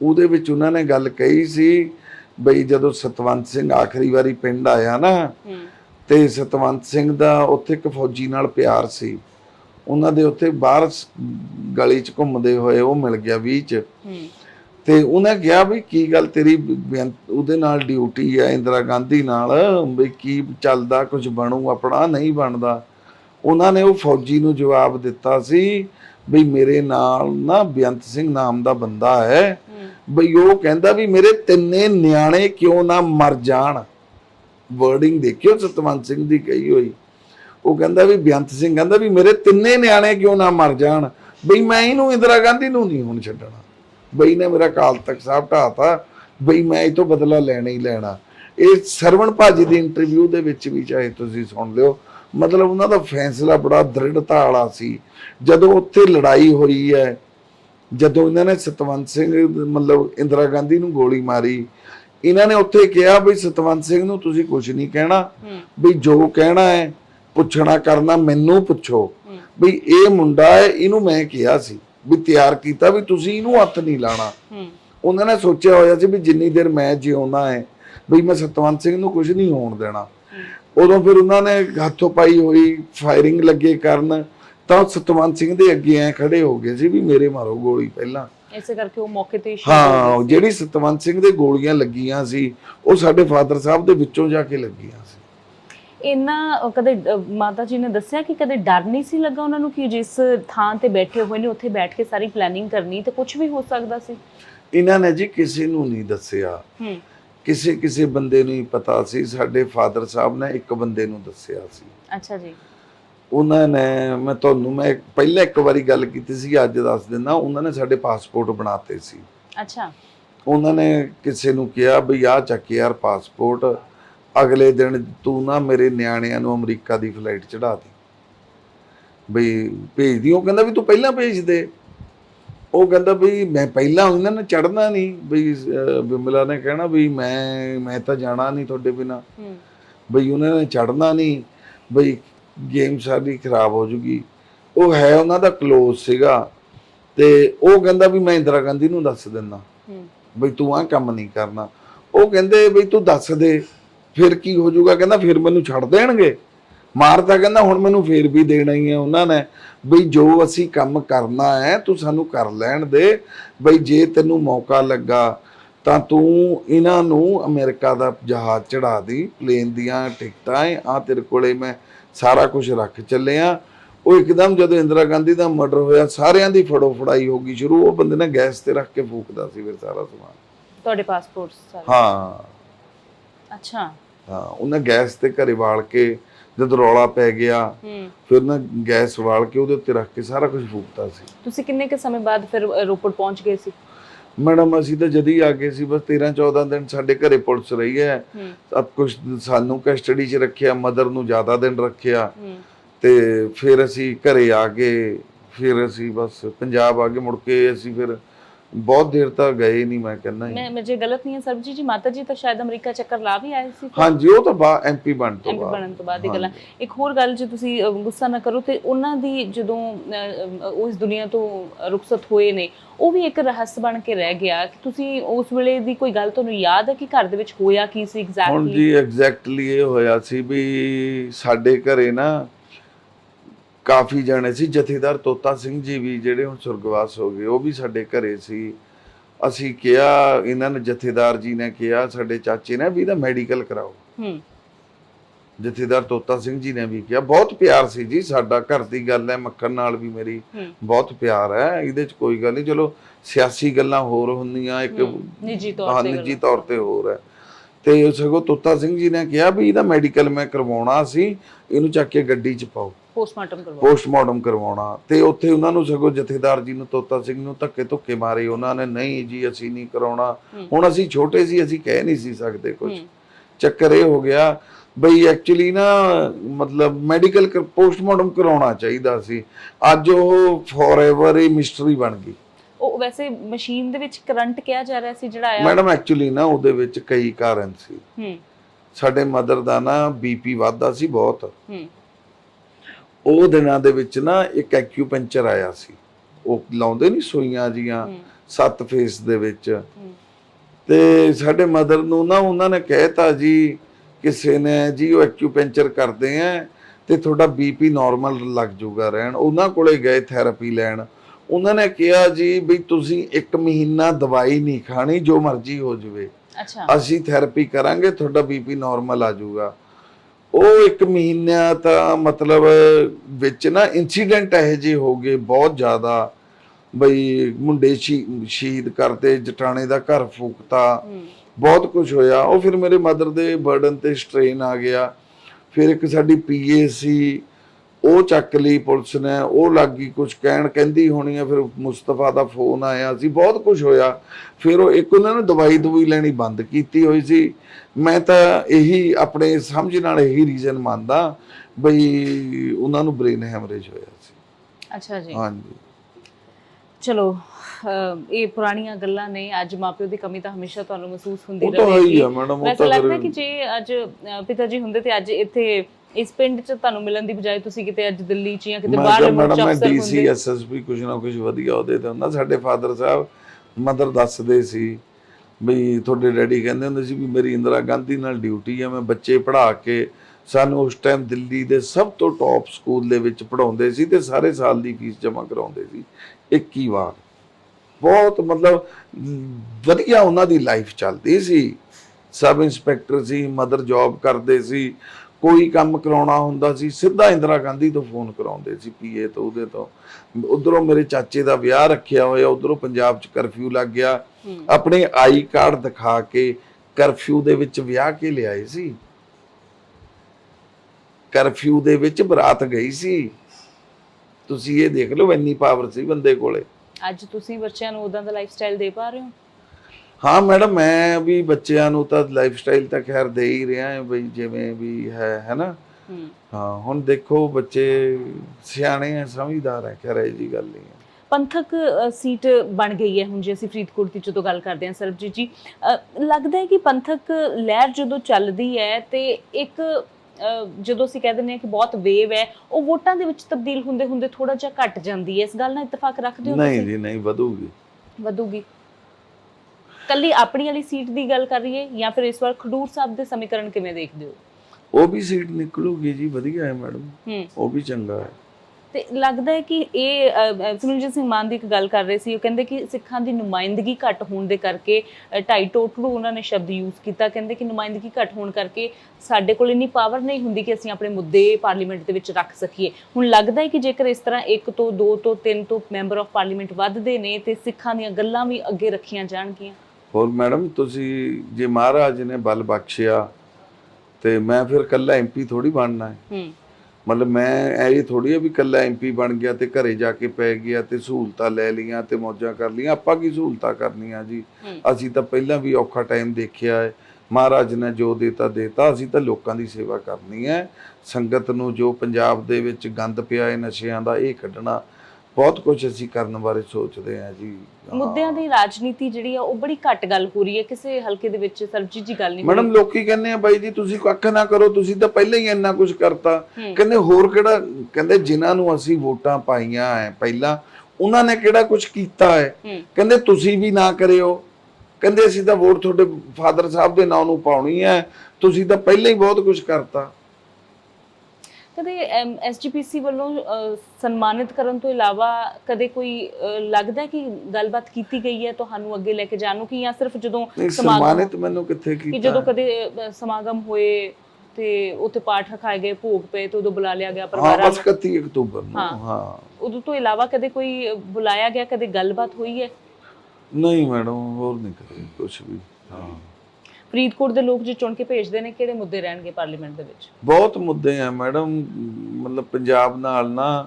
ਉਹਦੇ ਵਿੱਚ ਉਹਨਾਂ ਨੇ ਗੱਲ ਕਹੀ ਸੀ ਬਈ ਜਦੋਂ ਸਤਵੰਤ ਸਿੰਘ ਆਖਰੀ ਵਾਰੀ ਪਿੰਡ ਆਇਆ ਨਾ ਤੇ ਸਤਵੰਤ ਸਿੰਘ ਦਾ ਉੱਥੇ ਇੱਕ ਫੌਜੀ ਨਾਲ ਪਿਆਰ ਸੀ। ਉਹਨਾਂ ਦੇ ਉੱਥੇ ਬਾਹਰ ਗਲੀ 'ਚ ਘੁੰਮਦੇ ਹੋਏ ਉਹ ਮਿਲ ਗਿਆ ਵੀਹ 'ਚ। ਹੂੰ। ਤੇ ਉਹਨੇ ਕਿਹਾ ਵੀ ਕੀ ਗੱਲ ਤੇਰੀ ਉਹਦੇ ਨਾਲ ਡਿਊਟੀ ਹੈ ਇੰਦਰਾ ਗਾਂਧੀ ਨਾਲ ਵੀ ਕੀ ਚੱਲਦਾ ਕੁਝ ਬਣੂ ਆਪਣਾ ਨਹੀਂ ਬਣਦਾ। ਉਹਨਾਂ ਨੇ ਉਹ ਫੌਜੀ ਨੂੰ ਜਵਾਬ ਦਿੱਤਾ ਸੀ ਵੀ ਮੇਰੇ ਨਾਲ ਨਾ ਬੇਅੰਤ ਸਿੰਘ ਨਾਮ ਦਾ ਬੰਦਾ ਹੈ। ਹੂੰ। ਬਈ ਉਹ ਕਹਿੰਦਾ ਵੀ ਮੇਰੇ ਤਿੰਨੇ ਨਿਆਣੇ ਕਿਉਂ ਨਾ ਮਰ ਜਾਣ। ਵਰਡਿੰਗ ਦੇਖਿਓ ਸਤਵੰਤ ਸਿੰਘ ਦੀ ਕਹੀ ਹੋਈ। ਉਹ ਕਹਿੰਦਾ ਵੀ ਬੇਅੰਤ ਸਿੰਘ ਕਹਿੰਦਾ ਵੀ ਮੇਰੇ ਤਿੰਨੇ ਨਿਆਣੇ ਕਿਉਂ ਨਾ ਮਰ ਜਾਣ। ਬਈ ਮੈਂ ਇਹਨੂੰ ਇੰਦਰਾ ਗਾਂਧੀ ਨੂੰ ਨਹੀਂ ਹੁਣ ਛੱਡਣਾ। ਬਈ ਨੇ ਮੇਰਾ ਕਾਲ ਤੱਕ ਸਾਹਿਬ ਢਾਤਾ ਬਈ ਮੈਂ ਇਹ ਤੋਂ ਬਦਲਾ ਲੈਣਾ ਹੀ ਲੈਣਾ। ਇਹ ਸਰਵਣ ਭਾਜੀ ਦੀ ਇੰਟਰਵਿਊ ਦੇ ਵਿੱਚ ਵੀ ਚਾਹੇ ਤੁਸੀਂ ਸੁਣ ਲਿਓ ਮਤਲਬ ਉਹਨਾਂ ਦਾ ਫੈਸਲਾ ਬੜਾ ਦ੍ਰਿੜਤਾ ਵਾਲਾ ਸੀ। ਜਦੋਂ ਉੱਥੇ ਲੜਾਈ ਹੋਈ ਹੈ ਜਦੋਂ ਇਹਨਾਂ ਨੇ ਸਤਵੰਤ ਸਿੰਘ ਮਤਲਬ ਇੰਦਰਾ ਗਾਂਧੀ ਨੂੰ ਗੋਲੀ ਮਾਰੀ ਇਹਨਾਂ ਨੇ ਉੱਥੇ ਕਿਹਾ ਵੀ ਸਤਵੰਤ ਸਿੰਘ ਨੂੰ ਤੁਸੀਂ ਕੁਝ ਨਹੀਂ ਕਹਿਣਾ ਵੀ ਜੋ ਕਹਿਣਾ ਹੈ ਪੁੱਛਣਾ ਕਰਨਾ ਮੈਨੂੰ ਪੁੱਛੋ। ਵੀ ਇਹ ਮੁੰਡਾ ਹੈ ਇਹਨੂੰ ਮੈਂ ਕਿਹਾ ਸੀ। ਵੀ ਤਿਆਰ ਕੀਤਾ ਵੀ ਤੁਸੀਂ ਇਹਨੂੰ ਹੱਥ ਨਹੀਂ ਲਾਣਾ। ਹੂੰ। ਉਹਨਾਂ ਨੇ ਸੋਚਿਆ ਹੋਇਆ ਸੀ ਵੀ ਜਿੰਨੀ ਦੇਰ ਮੈਂ ਜਿਉਣਾ ਹੈ ਵੀ ਮੈਂ ਸਤਵੰਤ ਸਿੰਘ ਨੂੰ ਕੁਝ ਨਹੀਂ ਹੋਣ ਦੇਣਾ। ਉਦੋਂ ਫਿਰ ਉਹਨਾਂ ਨੇ ਹੱਥੋਂ ਪਾਈ ਹੋਈ ਫਾਇਰਿੰਗ ਲੱਗੇ ਕਰਨ ਤਾਂ ਸਤਵੰਤ ਸਿੰਘ ਦੇ ਅੱਗੇ ਐ ਖੜੇ ਹੋ ਗਏ ਸੀ ਵੀ ਮੇਰੇ ਮਾਰੋ ਗੋਲੀ ਪਹਿਲਾਂ। ਇਸੇ ਕਰਕੇ ਉਹ ਮੌਕੇ ਤੇ ਹੀ ਜਿਹੜੀ ਸਤਵੰਤ ਸਿੰਘ ਦੇ ਗੋਲੀਆਂ ਲੱਗੀਆਂ ਸੀ ਉਹ ਸਾਡੇ ਫਾਦਰ ਸਾਹਿਬ ਦੇ ਵਿੱਚੋਂ ਜਾ ਕੇ ਲੱਗੀਆਂ। ਇੰਨਾ ਕਦੇ ਮਾਤਾ ਜੀ ਨੇ ਦੱਸਿਆ ਕਿ ਕਦੇ ਡਰ ਨਹੀਂ ਸੀ ਲੱਗਾ ਉਹਨਾਂ ਨੂੰ ਕਿ ਜਿਸ ਥਾਂ ਤੇ ਬੈਠੇ ਹੋਏ ਨੇ ਉੱਥੇ ਬੈਠ ਕੇ ਸਾਰੀ ਪਲੈਨਿੰਗ ਕਰਨੀ ਤੇ ਕੁਝ ਵੀ ਹੋ ਸਕਦਾ ਸੀ? ਇਹਨਾਂ ਨੇ ਜੀ ਕਿਸੇ ਨੂੰ ਨਹੀਂ ਦੱਸਿਆ। ਹੂੰ। ਕਿਸੇ ਕਿਸੇ ਬੰਦੇ ਨੂੰ ਹੀ ਪਤਾ ਸੀ। ਸਾਡੇ ਫਾਦਰ ਸਾਹਿਬ ਨੇ ਇੱਕ ਬੰਦੇ ਨੂੰ ਦੱਸਿਆ ਸੀ। ਅੱਛਾ ਜੀ। ਉਹਨਾਂ ਨੇ ਮੈਂ ਤੁਹਾਨੂੰ ਮੈਂ ਪਹਿਲਾਂ ਇੱਕ ਵਾਰੀ ਗੱਲ ਕੀਤੀ ਸੀ ਅੱਜ ਦੱਸ ਦਿੰਦਾ ਉਹਨਾਂ ਨੇ ਸਾਡੇ ਪਾਸਪੋਰਟ ਬਣਾਤੇ ਸੀ। ਅੱਛਾ। ਉਹਨਾਂ ਨੇ ਕਿਸੇ ਨੂੰ ਕਿਹਾ ਵੀ ਆਹ ਚੱਕ ਯਾਰ ਪਾਸਪੋਰਟ ਅਗਲੇ ਦਿਨ ਤੂੰ ਨਾ ਮੇਰੇ ਨਿਆਣਿਆਂ ਨੂੰ ਅਮਰੀਕਾ ਦੀ ਫਲਾਈਟ ਚੜਾ ਦੇ। ਬਈ ਭੇਜ ਦੀ ਉਹ ਕਹਿੰਦਾ ਵੀ ਤੂੰ ਪਹਿਲਾਂ ਭੇਜ ਦੇ। ਉਹ ਕਹਿੰਦਾ ਵੀ ਮੈਂ ਪਹਿਲਾਂ ਉਹਨਾਂ ਨੇ ਚੜਨਾ ਨਹੀਂ। ਬਈ ਬਿਮਲਾ ਨੇ ਕਹਿਣਾ ਵੀ ਮੈਂ ਮੈਂ ਤਾਂ ਜਾਣਾ ਨਹੀਂ ਤੁਹਾਡੇ ਬਿਨਾ। ਹੂੰ। ਬਈ ਉਹਨਾਂ ਨੇ ਚੜਨਾ ਨਹੀਂ। ਬਈ ਗੇਮ ਸਾਡੀ ਖਰਾਬ ਹੋ ਜੂਗੀ। ਉਹ ਹੈ ਉਹਨਾਂ ਦਾ ক্লোਜ਼ ਸੀਗਾ। ਤੇ ਉਹ ਕਹਿੰਦਾ ਵੀ ਮੈਂ ਇੰਦਰਾ ਗਾਂਧੀ ਨੂੰ ਦੱਸ ਦਿੰਦਾ। ਹੂੰ। ਬਈ ਤੂੰ ਆਹ ਕੰਮ ਨਹੀਂ ਕਰਨਾ। ਉਹ ਕਹਿੰਦੇ ਬਈ ਤੂੰ ਦੱਸ ਦੇ। ਫਿਰ ਕੀ ਹੋ ਜਾਊਗਾ? ਕਹਿੰਦਾ ਫਿਰ ਮੈਨੂੰ ਛੱਡ ਦੇਣਗੇ। ਮਾਰ ਤਾਂ ਕਹਿੰਦਾ ਹੁਣ ਮੈਨੂੰ ਫੇਰ ਵੀ ਦੇਣਾ ਹੀ ਹੈ ਉਹਨਾਂ ਨੇ। ਬਈ ਜੋ ਅਸੀਂ ਕੰਮ ਕਰਨਾ ਹੈ ਤੂੰ ਸਾਨੂੰ ਕਰ ਲੈਣ ਦੇ। ਬਈ ਜੇ ਤੈਨੂੰ ਮੌਕਾ ਲੱਗਾ ਤਾਂ ਤੂੰ ਇਹਨਾਂ ਨੂੰ ਅਮਰੀਕਾ ਦਾ ਜਹਾਜ਼ ਚੜਾ ਦੀ। ਪਲੇਨ ਦੀਆਂ ਟਿਕਟਾਂ ਆ ਤੇਰੇ ਕੋਲੇ ਮੈਂ ਸਾਰਾ ਕੁਝ ਰੱਖ ਚੱਲਿਆ। ਉਹ ਇੱਕਦਮ ਜਦੋਂ ਇੰਦਰਾ ਗਾਂਧੀ ਦਾ ਮਰਡਰ ਹੋਇਆ ਸਾਰਿਆਂ ਦੀ ਫੜੋ ਫੜਾਈ ਹੋ ਗਈ ਸ਼ੁਰੂ। ਉਹ ਬੰਦੇ ਨੇ ਗੈਸ ਤੇ ਰੱਖ ਕੇ ਫੂਕਦਾ ਸੀ ਫਿਰ ਸਾਰਾ ਸਮਾਨ। ਤੁਹਾਡੇ ਪਾਸਪੋਰਟ ਸਾਰੇ। ਹਾਂ। ਅੱਛਾ। ਹਾਂ ਉਹਨੇ ਗੈਸ ਤੇ ਘਰੇ ਵਾਲ ਕੇ ਜਦ ਰੌਲਾ ਪੈ ਗਿਆ ਫਿਰ ਨਾ ਗੈਸ ਵਾਲ ਕੇ ਉਹਦੇ ਉੱਤੇ ਰੱਖ ਕੇ ਸਾਰਾ ਕੁਝ ਫੂਕਤਾ ਸੀ। ਤੁਸੀਂ ਕਿੰਨੇ ਕੁ ਸਮੇਂ ਬਾਅਦ ਫਿਰ ਰੋਪੜ ਪਹੁੰਚ ਗਏ ਸੀ? ਮੈਡਮ ਅਸੀਂ ਤਾਂ ਜਦ ਹੀ ਆ ਗਏ ਸੀ ਬਸ 13 14 ਦਿਨ ਸਾਡੇ ਘਰੇ ਪੁਲਿਸ ਰਹੀ ਹੈ। ਸਭ ਕੁਝ ਸਾਨੂੰ ਕਸਟਡੀ 'ਚ ਰੱਖਿਆ ਮਦਰ ਨੂੰ ਜ਼ਿਆਦਾ ਦਿਨ ਰੱਖਿਆ। ਤੇ ਫਿਰ ਅਸੀਂ ਘਰੇ ਆ ਗਏ ਫਿਰ ਅਸੀਂ ਬਸ ਪੰਜਾਬ ਆ ਕੇ ਮੁੜ ਕੇ ਅਸੀਂ ਫਿਰ ਬਹੁਤ ਦੇਰ ਤੱਕ ਗਏ ਨਹੀਂ ਮੈਂ ਕਹਿੰਦਾ ਮੈਂ ਮੈਂ ਜੇ ਗਲਤ ਨਹੀਂ ਹੈ ਸਰਬਜੀਤ ਜੀ ਮਾਤਾ ਜੀ ਤਾਂ ਸ਼ਾਇਦ ਅਮਰੀਕਾ ਚੱਕਰ ਲਾ ਵੀ ਆਏ ਸੀ ਹਾਂਜੀ ਉਹ ਤਾਂ ਬਾ ਐਮਪੀ ਬਣ ਤੋਂ ਐਮਪੀ ਬਾਅਦ। ਬਣਨ ਤੋਂ ਬਾਅਦ ਦੀ ਗੱਲਾਂ ਇੱਕ ਹੋਰ ਗੱਲ ਜੇ ਤੁਸੀਂ ਅ, ਗੁੱਸਾ ਨਾ ਕਰੋ ਤੇ ਉਹਨਾਂ ਦੀ ਜਦੋਂ ਅ, ਅ, ਉਹ ਇਸ ਦੁਨੀਆ ਤੋਂ ਰੁਖਸਤ ਹੋਏ ਨੇ ਉਹ ਵੀ ਇੱਕ ਰਹੱਸ ਬਣ ਕੇ ਰਹਿ ਗਿਆ ਕਿ ਤੁਸੀਂ ਉਸ ਵੇਲੇ ਦੀ ਕੋਈ ਗੱਲ ਤੁਹਾਨੂੰ ਯਾਦ ਹੈ ਕਿ ਘਰ ਦੇ ਵਿੱਚ ਹੋਇਆ ਕੀ ਸੀ ਹੁਣ ਐਗਜ਼ੈਕਟਲੀ ਜੀ ਐਗਜ਼ੈਕਟਲੀ ਇਹ ਹੋਇਆ ਸੀ ਵੀ ਸਾਡੇ ਘਰੇ ਨਾ ਕਾਫੀ ਜਾਣੇ ਸੀ ਜਥੇਦਾਰ ਤੋਤਾ ਸਿੰਘ ਜੀ ਵੀ ਜਿਹੜੇ ਹੁਣ ਸੁਰਗਵਾਸ ਹੋ ਗਏ ਉਹ ਵੀ ਸਾਡੇ ਘਰੇ ਸੀ। ਅਸੀਂ ਕਿਹਾ ਇਹਨਾਂ ਨੇ ਜਥੇਦਾਰ ਜੀ ਨੇ ਕਿਹਾ ਸਾਡੇ ਚਾਚੇ ਨੇ ਵੀ ਇਹਦਾ ਮੈਡੀਕਲ ਕਰਾਓ। ਹੂੰ। ਜਥੇਦਾਰ ਤੋਤਾ ਸਿੰਘ ਜੀ ਨੇ ਵੀ ਕਿਹਾ ਬਹੁਤ ਪਿਆਰ ਸੀ ਜੀ ਸਾਡਾ ਘਰ ਦੀ ਗੱਲ ਹੈ ਮੱਖਣ ਨਾਲ ਵੀ ਮੇਰੀ ਬਹੁਤ ਪਿਆਰ ਹੈ ਇਹਦੇ ਚ ਕੋਈ ਗੱਲ ਨਹੀਂ ਚਲੋ ਸਿਆਸੀ ਗੱਲਾਂ ਹੋਰ ਹੁੰਦੀਆਂ ਇੱਕ ਨਿੱਜੀ ਤੌਰ ਤੇ ਨਿੱਜੀ ਤੌਰ ਤੇ ਹੋਰ ਹੈ। ਤੇ ਸਗੋਂ ਤੋਤਾ ਸਿੰਘ ਜੀ ਨੇ ਕਿਹਾ ਵੀ ਇਹਦਾ ਮੈਡੀਕਲ ਮੈਂ ਕਰਵਾਉਣਾ ਸੀ ਇਹਨੂੰ ਚੱਕ ਕੇ ਗੱਡੀ 'ਚ ਪਾਓ। ਪੋਸਟਮਾਰਟਮ ਕਰਵਾਓ ਪੋਸਟਮਾਰਟਮ ਕਰਵਾਉਣਾ। ਤੇ ਉੱਥੇ ਉਹਨਾਂ ਨੂੰ ਸਗੋਂ ਜਥੇਦਾਰ ਜੀ ਨੂੰ ਤੋਤਾ ਸਿੰਘ ਨੂੰ ਧੱਕੇ ਧੁੱਕੇ ਮਾਰੇ। ਉਹਨਾਂ ਨੇ ਨਹੀਂ ਜੀ ਅਸੀਂ ਨਹੀਂ ਕਰਾਉਣਾ। ਹੁਣ ਅਸੀਂ ਛੋਟੇ ਸੀ ਅਸੀਂ ਕਹਿ ਨਹੀਂ ਸੀ ਸਕਦੇ ਕੁਝ ਚੱਕਰ ਇਹ ਹੋ ਗਿਆ ਬਈ ਐਕਚੁਅਲੀ ਨਾ ਮਤਲਬ ਮੈਡੀਕਲ ਪੋਸਟਮਾਰਟਮ ਕਰਾਉਣਾ ਚਾਹੀਦਾ ਸੀ। ਅੱਜ ਉਹ ਫੋਰਐਵਰ ਹੀ ਮਿਸਟਰੀ ਬਣ ਗਈ। ਉਹ ਵੈਸੇ ਮਸ਼ੀਨ ਦੇ ਵਿੱਚ ਕਰੰਟ ਕਿਹਾ ਜਾ ਰਿਹਾ ਸੀ ਜਿਹੜਾ ਆਇਆ। ਮੈਡਮ ਐਕਚੁਅਲੀ ਨਾ ਉਹਦੇ ਵਿੱਚ ਕਈ ਕਾਰਨ ਸੀ। ਹੂੰ। ਸਾਡੇ ਮਦਰ ਦਾ ਨਾ ਬੀਪੀ ਵੱਧਦਾ ਸੀ ਬਹੁਤ। ਹੂੰ। ਉਹ ਦਿਨਾਂ ਦੇ ਵਿੱਚ ਨਾ ਇੱਕ ਐਕਿਊਪੰਚਰ ਆਇਆ ਸੀ। ਉਹ ਲਾਉਂਦੇ ਨਹੀਂ ਸੂਈਆਂ ਜੀਆਂ ਸੱਤ ਫੇਸ ਦੇ ਵਿੱਚ। ਤੇ ਸਾਡੇ ਮਦਰ ਨੂੰ ਨਾ ਉਹਨਾਂ ਨੇ ਕਹਿਤਾ ਜੀ ਕਿਸੇ ਨੇ ਜੀ ਉਹ ਐਕਿਊਪੰਚਰ ਕਰਦੇ ਆ ਤੇ ਤੁਹਾਡਾ ਬੀਪੀ ਨਾਰਮਲ ਲੱਗ ਜਾਊਗਾ ਰਹਿਣ। ਉਹਨਾਂ ਕੋਲੇ ਗਏ ਥੈਰੇਪੀ ਲੈਣ। ਉਹਨਾਂ ਨੇ ਕਿਹਾ ਜੀ ਵੀ ਤੁਸੀਂ ਇੱਕ ਮਹੀਨਾ ਦਵਾਈ ਨਹੀਂ ਖਾਣੀ ਜੋ ਮਰਜ਼ੀ ਹੋ ਜਾਵੇ। ਅੱਛਾ। ਅਸੀਂ ਥੈਰੇਪੀ ਕਰਾਂਗੇ ਤੁਹਾਡਾ ਬੀਪੀ ਨਾਰਮਲ ਆ ਜਾਊਗਾ। ਉਹ ਇੱਕ ਮਹੀਨਾ ਤਾਂ ਮਤਲਬ ਵਿੱਚ ਨਾ ਇਨਸੀਡੈਂਟ ਇਹੋ ਜਿਹੇ ਹੋ ਗਏ ਬਹੁਤ ਜ਼ਿਆਦਾ। ਬਈ ਮੁੰਡੇ ਸ਼ਹੀ- ਸ਼ਹੀਦ ਕਰਤੇ ਜਟਾਣੇ ਦਾ ਘਰ ਫੂਕਤਾ, ਬਹੁਤ ਕੁਝ ਹੋਇਆ। ਉਹ ਫਿਰ ਮੇਰੇ ਮਦਰ ਦੇ ਬਰਡਨ ਤੇ ਸਟ੍ਰੇਨ ਆ ਗਿਆ। ਫਿਰ ਇੱਕ ਸਾਡੀ ਪੀਏ ਸੀ ਉਹ ਚੱਕ ਲਈ ਪੁਲਿਸ ਨੇ ਉਹ ਲੱਗੀ ਕੁਝ ਕਹਿਣ ਕਹਿੰਦੀ ਹੋਣੀ ਆ ਫਿਰ ਮੁਸਤਫਾ ਦਾ ਫੋਨ ਆਇਆ ਸੀ ਬਹੁਤ ਕੁਝ ਹੋਇਆ। ਫਿਰ ਉਹ ਇੱਕ ਉਹਨਾਂ ਨੇ ਦਵਾਈ ਦਵਾਈ ਲੈਣੀ ਬੰਦ ਕੀਤੀ ਹੋਈ ਸੀ। ਮੈਂ ਤਾਂ ਇਹੀ ਆਪਣੇ ਸਮਝ ਨਾਲ ਇਹੀ ਰੀਜ਼ਨ ਮੰਨਦਾ ਬਈ ਉਹਨਾਂ ਨੂੰ ਬ੍ਰੇਨ ਹੈਮਰੇਜ ਹੋਇਆ ਸੀ। ਅੱਛਾ ਜੀ। ਹਾਂਜੀ। ਚਲੋ ਇਹ ਪੁਰਾਣੀਆਂ ਗੱਲਾਂ ਨੇ ਅੱਜ ਮਾਪਿਓ ਦੀ ਕਮੀ ਤਾਂ ਹਮੇਸ਼ਾ ਤੁਹਾਨੂੰ ਮਹਿਸੂਸ ਹੁੰਦੀ ਉਹ ਤਾਂ ਹੈ ਰਹੇਗੀ। ਮੈਡਮ ਉਹ ਤਾਂ ਲੱਗਦਾ ਕਿ ਜੇ ਅੱਜ ਪਿਤਾ ਜੀ ਹੁੰਦੇ ਤੇ ਅੱਜ ਇੱਥੇ ਇਸ ਪਿੰਡ 'ਚ ਤੁਹਾਨੂੰ ਮਿਲਣ ਦੀ ਬਜਾਏ ਤੁਸੀਂ ਕਿਤੇ ਅੱਜ ਦਿੱਲੀ 'ਚ ਜਾਂ ਕਿਤੇ ਮੈਂ ਬਾਹਰਲੇ ਕਿਹਾ ਮੁਲਕ 'ਚ ਮੈਡਮ ਮੈਂ ਅਫਸਰ ਡੀਸੀ ਹੁੰਦੇ ਐਸਐਸਪੀ ਕੁਝ ਨਾ ਕੁਝ ਵਧੀਆ ਉਹਦੇ ਤੇ ਹੁੰਦਾ। ਸਾਡੇ ਫਾਦਰ ਸਾਹਿਬ ਮਦਰ ਦੱਸਦੇ ਸੀ ਵੀ ਤੁਹਾਡੇ ਡੈਡੀ ਕਹਿੰਦੇ ਹੁੰਦੇ ਸੀ ਵੀ ਮੇਰੀ ਇੰਦਰਾ ਗਾਂਧੀ ਨਾਲ ਡਿਊਟੀ ਆ ਮੈਂ ਬੱਚੇ ਪੜ੍ਹਾ ਕੇ ਸਾਨੂੰ ਉਸ ਟਾਈਮ ਦਿੱਲੀ ਦੇ ਸਭ ਤੋਂ ਟੌਪ ਸਕੂਲ ਦੇ ਵਿੱਚ ਪੜਾਉਂਦੇ ਸੀ ਤੇ ਸਾਰੇ ਸਾਲ ਦੀ ਫੀਸ ਜਮ੍ਹਾਂ ਕਰਾਉਂਦੇ ਸੀ। 21 ਵਾਰ। ਬਹੁਤ ਮਤਲਬ ਵਧੀਆ ਉਹਨਾਂ ਦੀ ਲਾਈਫ ਚੱਲਦੀ ਸੀ। ਸਬ ਇੰਸਪੈਕਟਰ ਸੀ ਮਦਰ ਜੌਬ ਕਰਦੇ ਸੀ। ਕੋਈ ਕੰਮ ਕਰਾਉਣਾ ਹੁੰਦਾ ਸੀ ਸਿੱਧਾ ਇੰਦਰਾ ਗਾਂਧੀ ਤੋਂ ਫੋਨ ਕਰਾਉਂਦੇ ਸੀ ਪੀਏ ਤੋਂ ਉਹਦੇ ਤੋਂ। ਉਧਰੋਂ ਮੇਰੇ ਚਾਚੇ ਦਾ ਵਿਆਹ ਰੱਖਿਆ ਹੋਇਆ ਉਧਰੋਂ ਪੰਜਾਬ 'ਚ ਕਰਫਿਊ ਲੱਗ ਗਿਆ। ਆਪਣੇ ਆਈ ਕਾਰਡ ਦਿਖਾ ਕੇ ਕਰਫਿਊ ਦੇ ਵਿੱਚ ਵਿਆਹ ਕੇ ਲਿਆਏ ਸੀ। ਕਰਫਿਊ ਦੇ ਵਿੱਚ ਬਰਾਤ ਗਈ ਸੀ। ਤੁਸੀਂ ਇਹ ਦੇਖ ਲਓ ਇੰਨੀ ਪਾਵਰ ਸੀ ਬੰਦੇ ਕੋਲੇ। ਅੱਜ ਤੁਸੀਂ ਬੱਚਿਆਂ ਨੂੰ ਉਦਾਂ ਦਾ ਲਾਈਫ ਸਟਾਈਲ ਦੇ ਪਾ ਰਹੇ ਹੋ? ਹਾਂ ਮੈਡਮ ਮੈਂ ਵੀ ਬੱਚਿਆਂ ਨੂੰ ਤਾਂ ਲਾਈਫ ਸਟਾਈਲ ਤਾਂ ਖੈਰ ਦੇ ਹੀ ਰਿਹਾ ਹਾਂ ਬਈ ਜਿਵੇਂ ਵੀ ਹੈ ਹੈਨਾ ਹੂੰ। ਹੁਣ ਦੇਖੋ ਬੱਚੇ ਸਿਆਣੇ ਆ ਸਮਝਦਾਰ ਹੈ ਖੈਰ ਇਹ ਜੀ ਗੱਲ ਨਹੀਂ ਹੈ। ਪੰਥਕ ਸੀਟ ਬਣ ਗਈ ਹੈ ਹੁਣ ਜੇ ਅਸੀਂ ਫਰੀਦਕੋਟ ਦੀ ਜਦੋਂ ਗੱਲ ਕਰਦੇ ਹਾਂ ਸਰਬਜੀਤ ਜੀ ਲੱਗਦਾ ਹੈ ਕਿ ਪੰਥਕ ਲਹਿਰ ਜਦੋਂ ਚੱਲਦੀ ਹੈ ਤੇ ਇੱਕ ਜਦੋਂ ਅਸੀਂ ਕਹਿ ਦਿੰਦੇ ਹਾਂ ਕਿ ਬਹੁਤ ਵੇਵ ਹੈ ਉਹ ਵੋਟਾਂ ਦੇ ਵਿੱਚ ਤਬਦੀਲ ਹੁੰਦੇ ਹੁੰਦੇ ਥੋੜਾ ਜਿਹਾ ਘਟ ਜਾਂਦੀ ਹੈ। ਇਸ ਗੱਲ ਨਾਲ ਇਤਫਾਕ ਰੱਖਦੇ ਹੋ ਨਹੀਂ ਜੀ ਨਹੀਂ ਵਧੂਗੀ। ਵਧੂਗੀ। ਕੱਲੀ ਆਪਣੀ ਵਾਲੀ ਸੀਟ ਦੀ ਗੱਲ ਕਰ ਰਹੀਏ ਜਾਂ ਫਿਰ ਇਸ ਵਾਰ ਖਡੂਰ ਸਾਹਿਬ ਦੇ ਸਮੀਕਰਨ ਕਿਵੇਂ ਦੇਖਦੇ ਹੋ? ਉਹ ਵੀ ਸੀਟ ਨਿਕਲੂਗੀ ਜੀ ਵਧੀਆ ਹੈ ਮੈਡਮ ਉਹ ਵੀ ਚੰਗਾ ਹੈ। ਤੇ ਲੱਗਦਾ ਹੈ ਕਿ ਇਹ ਸਿਮਰਨਜੀਤ ਸਿੰਘ ਮਾਨ ਦੀ ਇੱਕ ਗੱਲ ਕਰ ਰਹੇ ਸੀ ਉਹ ਕਹਿੰਦੇ ਕਿ ਸਿੱਖਾਂ ਦੀ ਨੁਮਾਇੰਦਗੀ ਘੱਟ ਹੋਣ ਦੇ ਕਰਕੇ ਢਾਈ ਟੋਟਲੂ ਉਹਨਾਂ ਨੇ ਸ਼ਬਦ ਯੂਜ਼ ਕੀਤਾ। ਕਹਿੰਦੇ ਕਿ ਨੁਮਾਇੰਦਗੀ ਘੱਟ ਹੋਣ ਕਰਕੇ ਸਾਡੇ ਕੋਲ ਇੰਨੀ ਪਾਵਰ ਨਹੀਂ ਹੁੰਦੀ ਕਿ ਅਸੀਂ ਆਪਣੇ ਮੁੱਦੇ ਪਾਰਲੀਮੈਂਟ ਦੇ ਵਿੱਚ ਰੱਖ ਸਕੀਏ। ਹੁਣ ਲੱਗਦਾ ਹੈ ਕਿ ਜੇਕਰ ਇਸ ਤਰ੍ਹਾਂ ਇੱਕ ਤੋਂ ਦੋ ਤੋਂ ਤਿੰਨ ਤੋਂ ਮੈਂਬਰ ਆਫ ਪਾਰਲੀਮੈਂਟ ਵੱਧਦੇ ਨੇ ਤੇ ਸਿੱਖਾਂ ਦੀਆਂ ਗੱਲਾਂ ਵੀ ਅੱਗੇ ਰੱਖੀਆਂ ਜਾਣਗੀਆਂ। ਹੋਰ ਮੈਡਮ ਤੁਸੀਂ ਜੇ ਮਹਾਰਾਜ ਨੇ ਬਲ ਬਖਸ਼ਿਆ ਤੇ ਮੈਂ ਫਿਰ ਕੱਲਾ ਐਮਪੀ ਥੋੜੀ ਬਣਨਾ ਹੈ। ਹੂੰ। ਮਤਲਬ ਮੈਂ ਇਹ ਥੋੜੀ ਹੈ ਵੀ ਕੱਲਾ ਐਮਪੀ ਬਣ ਗਿਆ ਤੇ ਘਰੇ ਜਾ ਕੇ ਪੈ ਗਿਆ ਤੇ ਸਹੂਲਤਾਂ ਲੈ ਲੀਆਂ ਤੇ ਮੌਜਾਂ ਕਰ ਲੀਆਂ ਆਪਾਂ ਕੀ ਸਹੂਲਤਾਂ ਕਰਨੀਆਂ ਜੀ। ਅਸੀਂ ਤਾਂ ਪਹਿਲਾਂ ਵੀ ਔਖਾ ਟਾਈਮ ਦੇਖਿਆ ਹੈ। ਮਹਾਰਾਜ ਨੇ ਜੋ ਦਿੱਤਾ ਦਿੱਤਾ। ਅਸੀਂ ਤਾਂ ਲੋਕਾਂ ਦੀ ਸੇਵਾ ਕਰਨੀ ਹੈ। ਸੰਗਤ ਨੂੰ ਜੋ ਪੰਜਾਬ ਦੇ ਵਿੱਚ ਗੰਦ ਪਿਆ ਹੈ ਨਸ਼ਿਆਂ ਦਾ ਇਹ ਕੱਢਣਾ ਬਹੁਤ ਕੁਝ ਅਸੀਂ ਕਰਨ ਬਾਰੇ ਸੋਚਦੇ ਹਾਂ ਜੀ। ਮੁੱਦਿਆਂ ਦੀ ਰਾਜਨੀਤੀ ਜਿਹੜੀ ਆ ਉਹ ਬੜੀ ਘੱਟ ਗੱਲ ਹੋ ਰਹੀ ਹੈ। ਕਿਸੇ ਹਲਕੇ ਦੇ ਵਿੱਚ ਸਰਬਜੀਤ ਜੀ ਗੱਲ ਨਹੀਂ ਮੈਡਮ ਲੋਕੀ ਕਹਿੰਦੇ ਆ ਬਾਈ ਜੀ ਤੁਸੀਂ ਕੱਖ ਨਾ ਕਰੋ ਤੁਸੀਂ ਤਾਂ ਪਹਿਲਾਂ ਹੀ ਇੰਨਾ ਕੁਝ ਕਰਤਾ। ਕਹਿੰਦੇ ਹੋਰ ਕਿਹੜਾ ਕਹਿੰਦੇ ਜਿਨ੍ਹਾਂ ਨੂੰ ਅਸੀਂ ਵੋਟਾਂ ਪਾਈਆਂ ਐ ਪਹਿਲਾਂ ਉਹਨਾਂ ਨੇ ਕਿਹੜਾ ਕੁਝ ਕੀਤਾ ਹੈ ਹੂੰ। ਕਹਿੰਦੇ ਤੁਸੀਂ ਵੀ ਨਾ ਕਰਿਓ। ਕਹਿੰਦੇ ਅਸੀਂ ਤਾਂ ਵੋਟ ਤੁਹਾਡੇ ਫਾਦਰ ਸਾਹਿਬ ਦੇ ਨਾਂ ਨੂੰ ਪਾਉਣੀ ਹੈ ਤੁਸੀਂ ਤਾਂ ਪਹਿਲਾਂ ਹੀ ਬਹੁਤ ਕੁਝ ਕਰਤਾ। ਕਦੇ ਐਸਜੀਪੀਸੀ ਵੱਲੋਂ ਸਨਮਾਨਿਤ ਕਰਨ ਤੋਂ ਇਲਾਵਾ ਕਦੇ ਕੋਈ ਲੱਗਦਾ ਹੈ ਕਿ ਗੱਲਬਾਤ ਕੀਤੀ ਗਈ ਹੈ ਤੁਹਾਨੂੰ ਅੱਗੇ ਲੈ ਕੇ ਜਾਣ ਨੂੰ ਕਿ ਜਾਂ ਸਿਰਫ ਜਦੋਂ ਸਨਮਾਨਿਤ ਮੈਨੂੰ ਕਿੱਥੇ ਕਿ ਕੀਤਾ? ਜਦੋਂ ਕਦੇ ਸਮਾਗਮ ਹੋਏ ਤੇ ਉੱਥੇ ਪਾਠ ਰਖਾਏ ਗਏ ਭੋਗ ਪਏ ਤੇ ਉਦੋਂ ਬੁਲਾ ਲਿਆ ਗਿਆ ਹਾਂ ਪਰਿਵਾਰਾਂ ਬਸ 31 ਅਕਤੂਬਰ ਨੂੰ ਹਾਂ। ਹਾਂ। ਉਦੋਂ ਤੋਂ ਇਲਾਵਾ ਕਦੇ ਕੋਈ ਬੁਲਾਇਆ ਗਿਆ ਕਦੇ ਗੱਲਬਾਤ ਹੋਈ ਹੈ? ਨਹੀਂ ਮੈਡਮ ਹੋਰ ਨਹੀਂ ਕਰੇ ਕੁਝ ਵੀ ਹਾਂ। ਫਰੀਦਕੋਟ ਦੇ ਲੋਕ ਜੇ ਚੁਣ ਕੇ ਭੇਜਦੇ ਨੇ ਕਿਹੜੇ ਮੁੱਦੇ ਰਹਿਣਗੇ ਪਾਰਲੀਮੈਂਟ ਦੇ ਵਿੱਚ? ਬਹੁਤ ਮੁੱਦੇ ਆ ਮੈਡਮ ਮਤਲਬ ਪੰਜਾਬ ਨਾਲ ਨਾ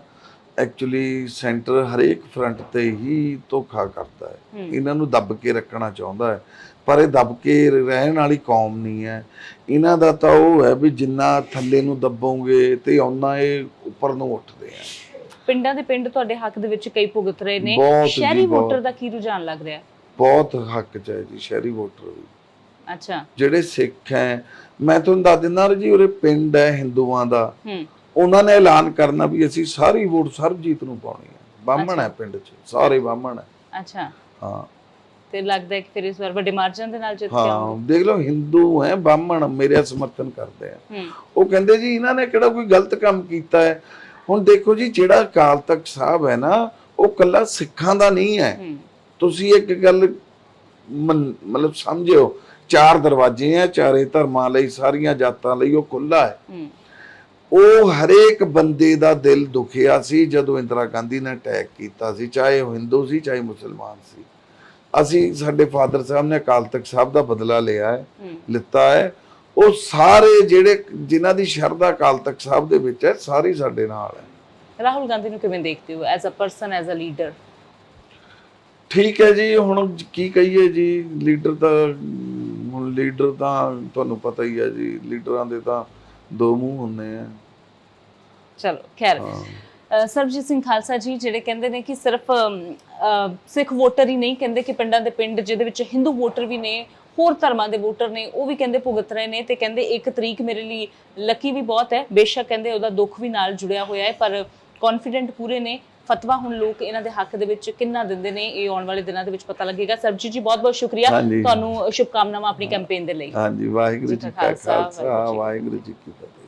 ਐਕਚੁਅਲੀ ਸੈਂਟਰ ਹਰੇਕ ਫਰੰਟ ਤੇ ਹੀ ਧੋਖਾ ਕਰਦਾ ਹੈ। ਇਹਨਾਂ ਨੂੰ ਦੱਬ ਕੇ ਰੱਖਣਾ ਚਾਹੁੰਦਾ ਹੈ। ਪਰ ਇਹ ਦੱਬ ਕੇ ਰਹਿਣ ਵਾਲੀ ਕੌਮ ਨਹੀਂ ਹੈ। ਇਹਨਾਂ ਦਾ ਤਾਂ ਉਹ ਹੈ ਵੀ ਜਿੰਨਾ ਥੱਲੇ ਨੂੰ ਦੱਬੋਗੇ ਤੇ ਉਹਨਾਂ ਇਹ ਉੱਪਰ ਨੂੰ ਉੱਠਦੇ ਆ। ਪਿੰਡਾਂ ਦੇ ਪਿੰਡ ਤੁਹਾਡੇ ਹੱਕ ਦੇ ਵਿੱਚ ਕਈ ਭੁਗਤ ਰਹੇ ਨੇ। ਸ਼ਹਿਰੀ। ਵੋਟਰ ਦਾ ਕੀ ਰੁਝਾਨ ਲੱਗ ਰਿਹਾ? ਬਹੁਤ ਹੱਕ ਚ ਹੈ ਜੀ ਸ਼ਹਿਰੀ ਵੋਟਰ ਵੀ ਅੱਛਾ। ਜਿਹੜੇ ਸਿੱਖ ਹੈ ਮੈਂ ਤੁਹਾਨੂੰ ਦੱਸ ਦਿੰਦਾ ਜੀ ਉਰੇ ਪਿੰਡ ਹੈ ਹਿੰਦੂਆਂ ਦਾ। ਹੂੰ। ਉਹਨਾਂ ਨੇ ਐਲਾਨ ਕਰਨਾ ਵੀ ਅਸੀਂ ਸਾਰੀ ਵੋਟ ਸਰਬਜੀਤ ਨੂੰ ਪਾਉਣੀ ਹੈ। ਬਾਹਮਣ ਹੈ ਪਿੰਡ 'ਚ ਸਾਰੇ ਬਾਹਮਣ ਹੈ। ਅੱਛਾ। ਹਾਂ। ਤੇ ਲੱਗਦਾ ਕਿ ਫਿਰ ਇਸ ਵਾਰ ਵੱਡੇ ਮਾਰਜਨ ਦੇ ਨਾਲ ਜਿੱਤ ਕੇ ਹਾਂ ਦੇਖ ਲਓ ਹਿੰਦੂ ਹੈ ਬਾਹਮਣ ਮੇਰੇ ਸਮਰਥਨ ਕਰਦੇ ਆ। ਉਹ ਕਹਿੰਦੇ ਜੀ ਇਹਨਾਂ ਨੇ ਕਿਹੜਾ ਕੋਈ ਗਲਤ ਕੰਮ ਕੀਤਾ ਹੈ? ਹੁਣ ਦੇਖੋ ਜੀ ਜਿਹੜਾ ਅਕਾਲ ਤਖਤ ਸਾਹਿਬ ਹੈ ਨਾ ਉਹ ਕੱਲਾ ਸਿੱਖਾਂ ਦਾ ਨਹੀਂ ਹੈ। ਤੁਸੀਂ ਇੱਕ ਗੱਲ ਮਤਲਬ ਸਮਝਿਓ ਚਾਰ ਦਰਵਾਜ਼ੇ ਆ ਚਾਰੇ ਧਰਮਾਂ ਲਈ ਸਾਰੀਆਂ ਜਾਤਾਂ ਲਈ ਉਹ ਖੁੱਲਾ ਹੈ। ਉਹ ਹਰੇਕ ਬੰਦੇ ਦਾ ਦਿਲ ਦੁਖਿਆ ਸੀ ਜਦੋਂ ਇੰਦਰਾ ਗਾਂਧੀ ਨੇ ਅਟੈਕ ਕੀਤਾ ਸੀ ਚਾਹੇ ਉਹ ਹਿੰਦੂ ਸੀ ਚਾਹੇ ਮੁਸਲਮਾਨ ਸੀ। ਅਸੀਂ ਸਾਡੇ ਫਾਦਰ ਸਾਹਿਬ ਨੇ ਅਕਾਲ ਤਖਤ ਸਾਹਿਬ ਦਾ ਬਦਲਾ ਲਿਆ ਹੈ ਹੂੰ। ਲਿੱਤਾ ਹੈ। ਉਹ ਸਾਰੇ ਜਿਹੜੇ ਜਿਨ੍ਹਾਂ ਦੀ ਸ਼ਰਧਾ ਅਕਾਲ ਤਖਤ ਸਾਹਿਬ ਦੇ ਵਿੱਚ ਹੈ ਸਾਰੇ ਸਾਡੇ ਨਾਲ ਹੈ। ਰਾਹੁਲ ਗਾਂਧੀ ਨੂੰ ਕਿਵੇਂ ਦੇਖਦੇ ਹੋ as a person as a leader ਠੀਕ ਹੈ ਜੀ ਹੁਣ ਕੀ ਕਹੀਏ ਜੀ ਲੀਡਰ ਤਾਂ ਹੁਣ ਲੀਡਰ ਤਾਂ ਤੁਹਾਨੂੰ ਪਤਾ ਹੀ ਹੈ ਜੀ ਲੀਡਰਾਂ ਦੇ ਤਾਂ ਦੋ ਮੂੰਹ ਹੁੰਦੇ ਆ। ਚਲੋ ਖੈਰ। ਸਰਬਜੀਤ ਸਿੰਘ ਖਾਲਸਾ ਜੀ ਜਿਹੜੇ ਕਹਿੰਦੇ ਨੇ ਕਿ ਸਿਰਫ ਸਿੱਖ ਵੋਟਰ ਹੀ ਨਹੀਂ ਕਹਿੰਦੇ ਕਿ ਪਿੰਡਾਂ ਦੇ ਪਿੰਡ ਜਿਹਦੇ ਵਿੱਚ ਹਿੰਦੂ ਵੋਟਰ ਵੀ ਨੇ ਹੋਰ ਧਰਮਾਂ ਦੇ ਵੋਟਰ ਨੇ ਉਹ ਵੀ ਕਹਿੰਦੇ ਭੁਗਤ ਰਹੇ ਨੇ ਤੇ ਕਹਿੰਦੇ ਇੱਕ ਤਰੀਕ ਮੇਰੇ ਲਈ ਲੱਕੀ ਵੀ ਬਹੁਤ ਹੈ। ਬੇਸ਼ੱਕ ਕਹਿੰਦੇ ਉਹਦਾ ਦੁੱਖ ਵੀ ਨਾਲ ਜੁੜਿਆ ਹੋਇਆ ਹੈ ਪਰ ਕੌਨਫੀਡੈਂਟ ਪੂਰੇ ਨੇ। ਫਤਵਾ ਹੁਣ ਲੋਕ ਇਹਨਾਂ ਦੇ ਹੱਕ ਦੇ ਵਿੱਚ ਕਿੰਨਾ ਦਿੰਦੇ ਨੇ ਇਹ ਆਉਣ ਵਾਲੇ ਦਿਨਾਂ ਦੇ ਵਿੱਚ ਪਤਾ ਲੱਗੇਗਾ। ਸਰਬਜੀਤ ਜੀ ਬਹੁਤ ਬਹੁਤ ਸ਼ੁਕਰੀਆ। ਤੁਹਾਨੂੰ ਸ਼ੁਭਕਾਮਨਾਵਾਂ ਆਪਣੀ ਕੈਂਪੇਨ ਦੇ ਲਈ। ਹਾਂਜੀ ਵਾਹਿਗੁਰੂ ਜੀ ਕਾ ਖਾਲਸਾ, ਖਾਲਸਾ ਵਾਹਿਗੁਰੂ ਜੀ ਕੀ ਵਾਹਿਗੁਰੂ ਜੀ ਕੀ ਫਤਿਹ।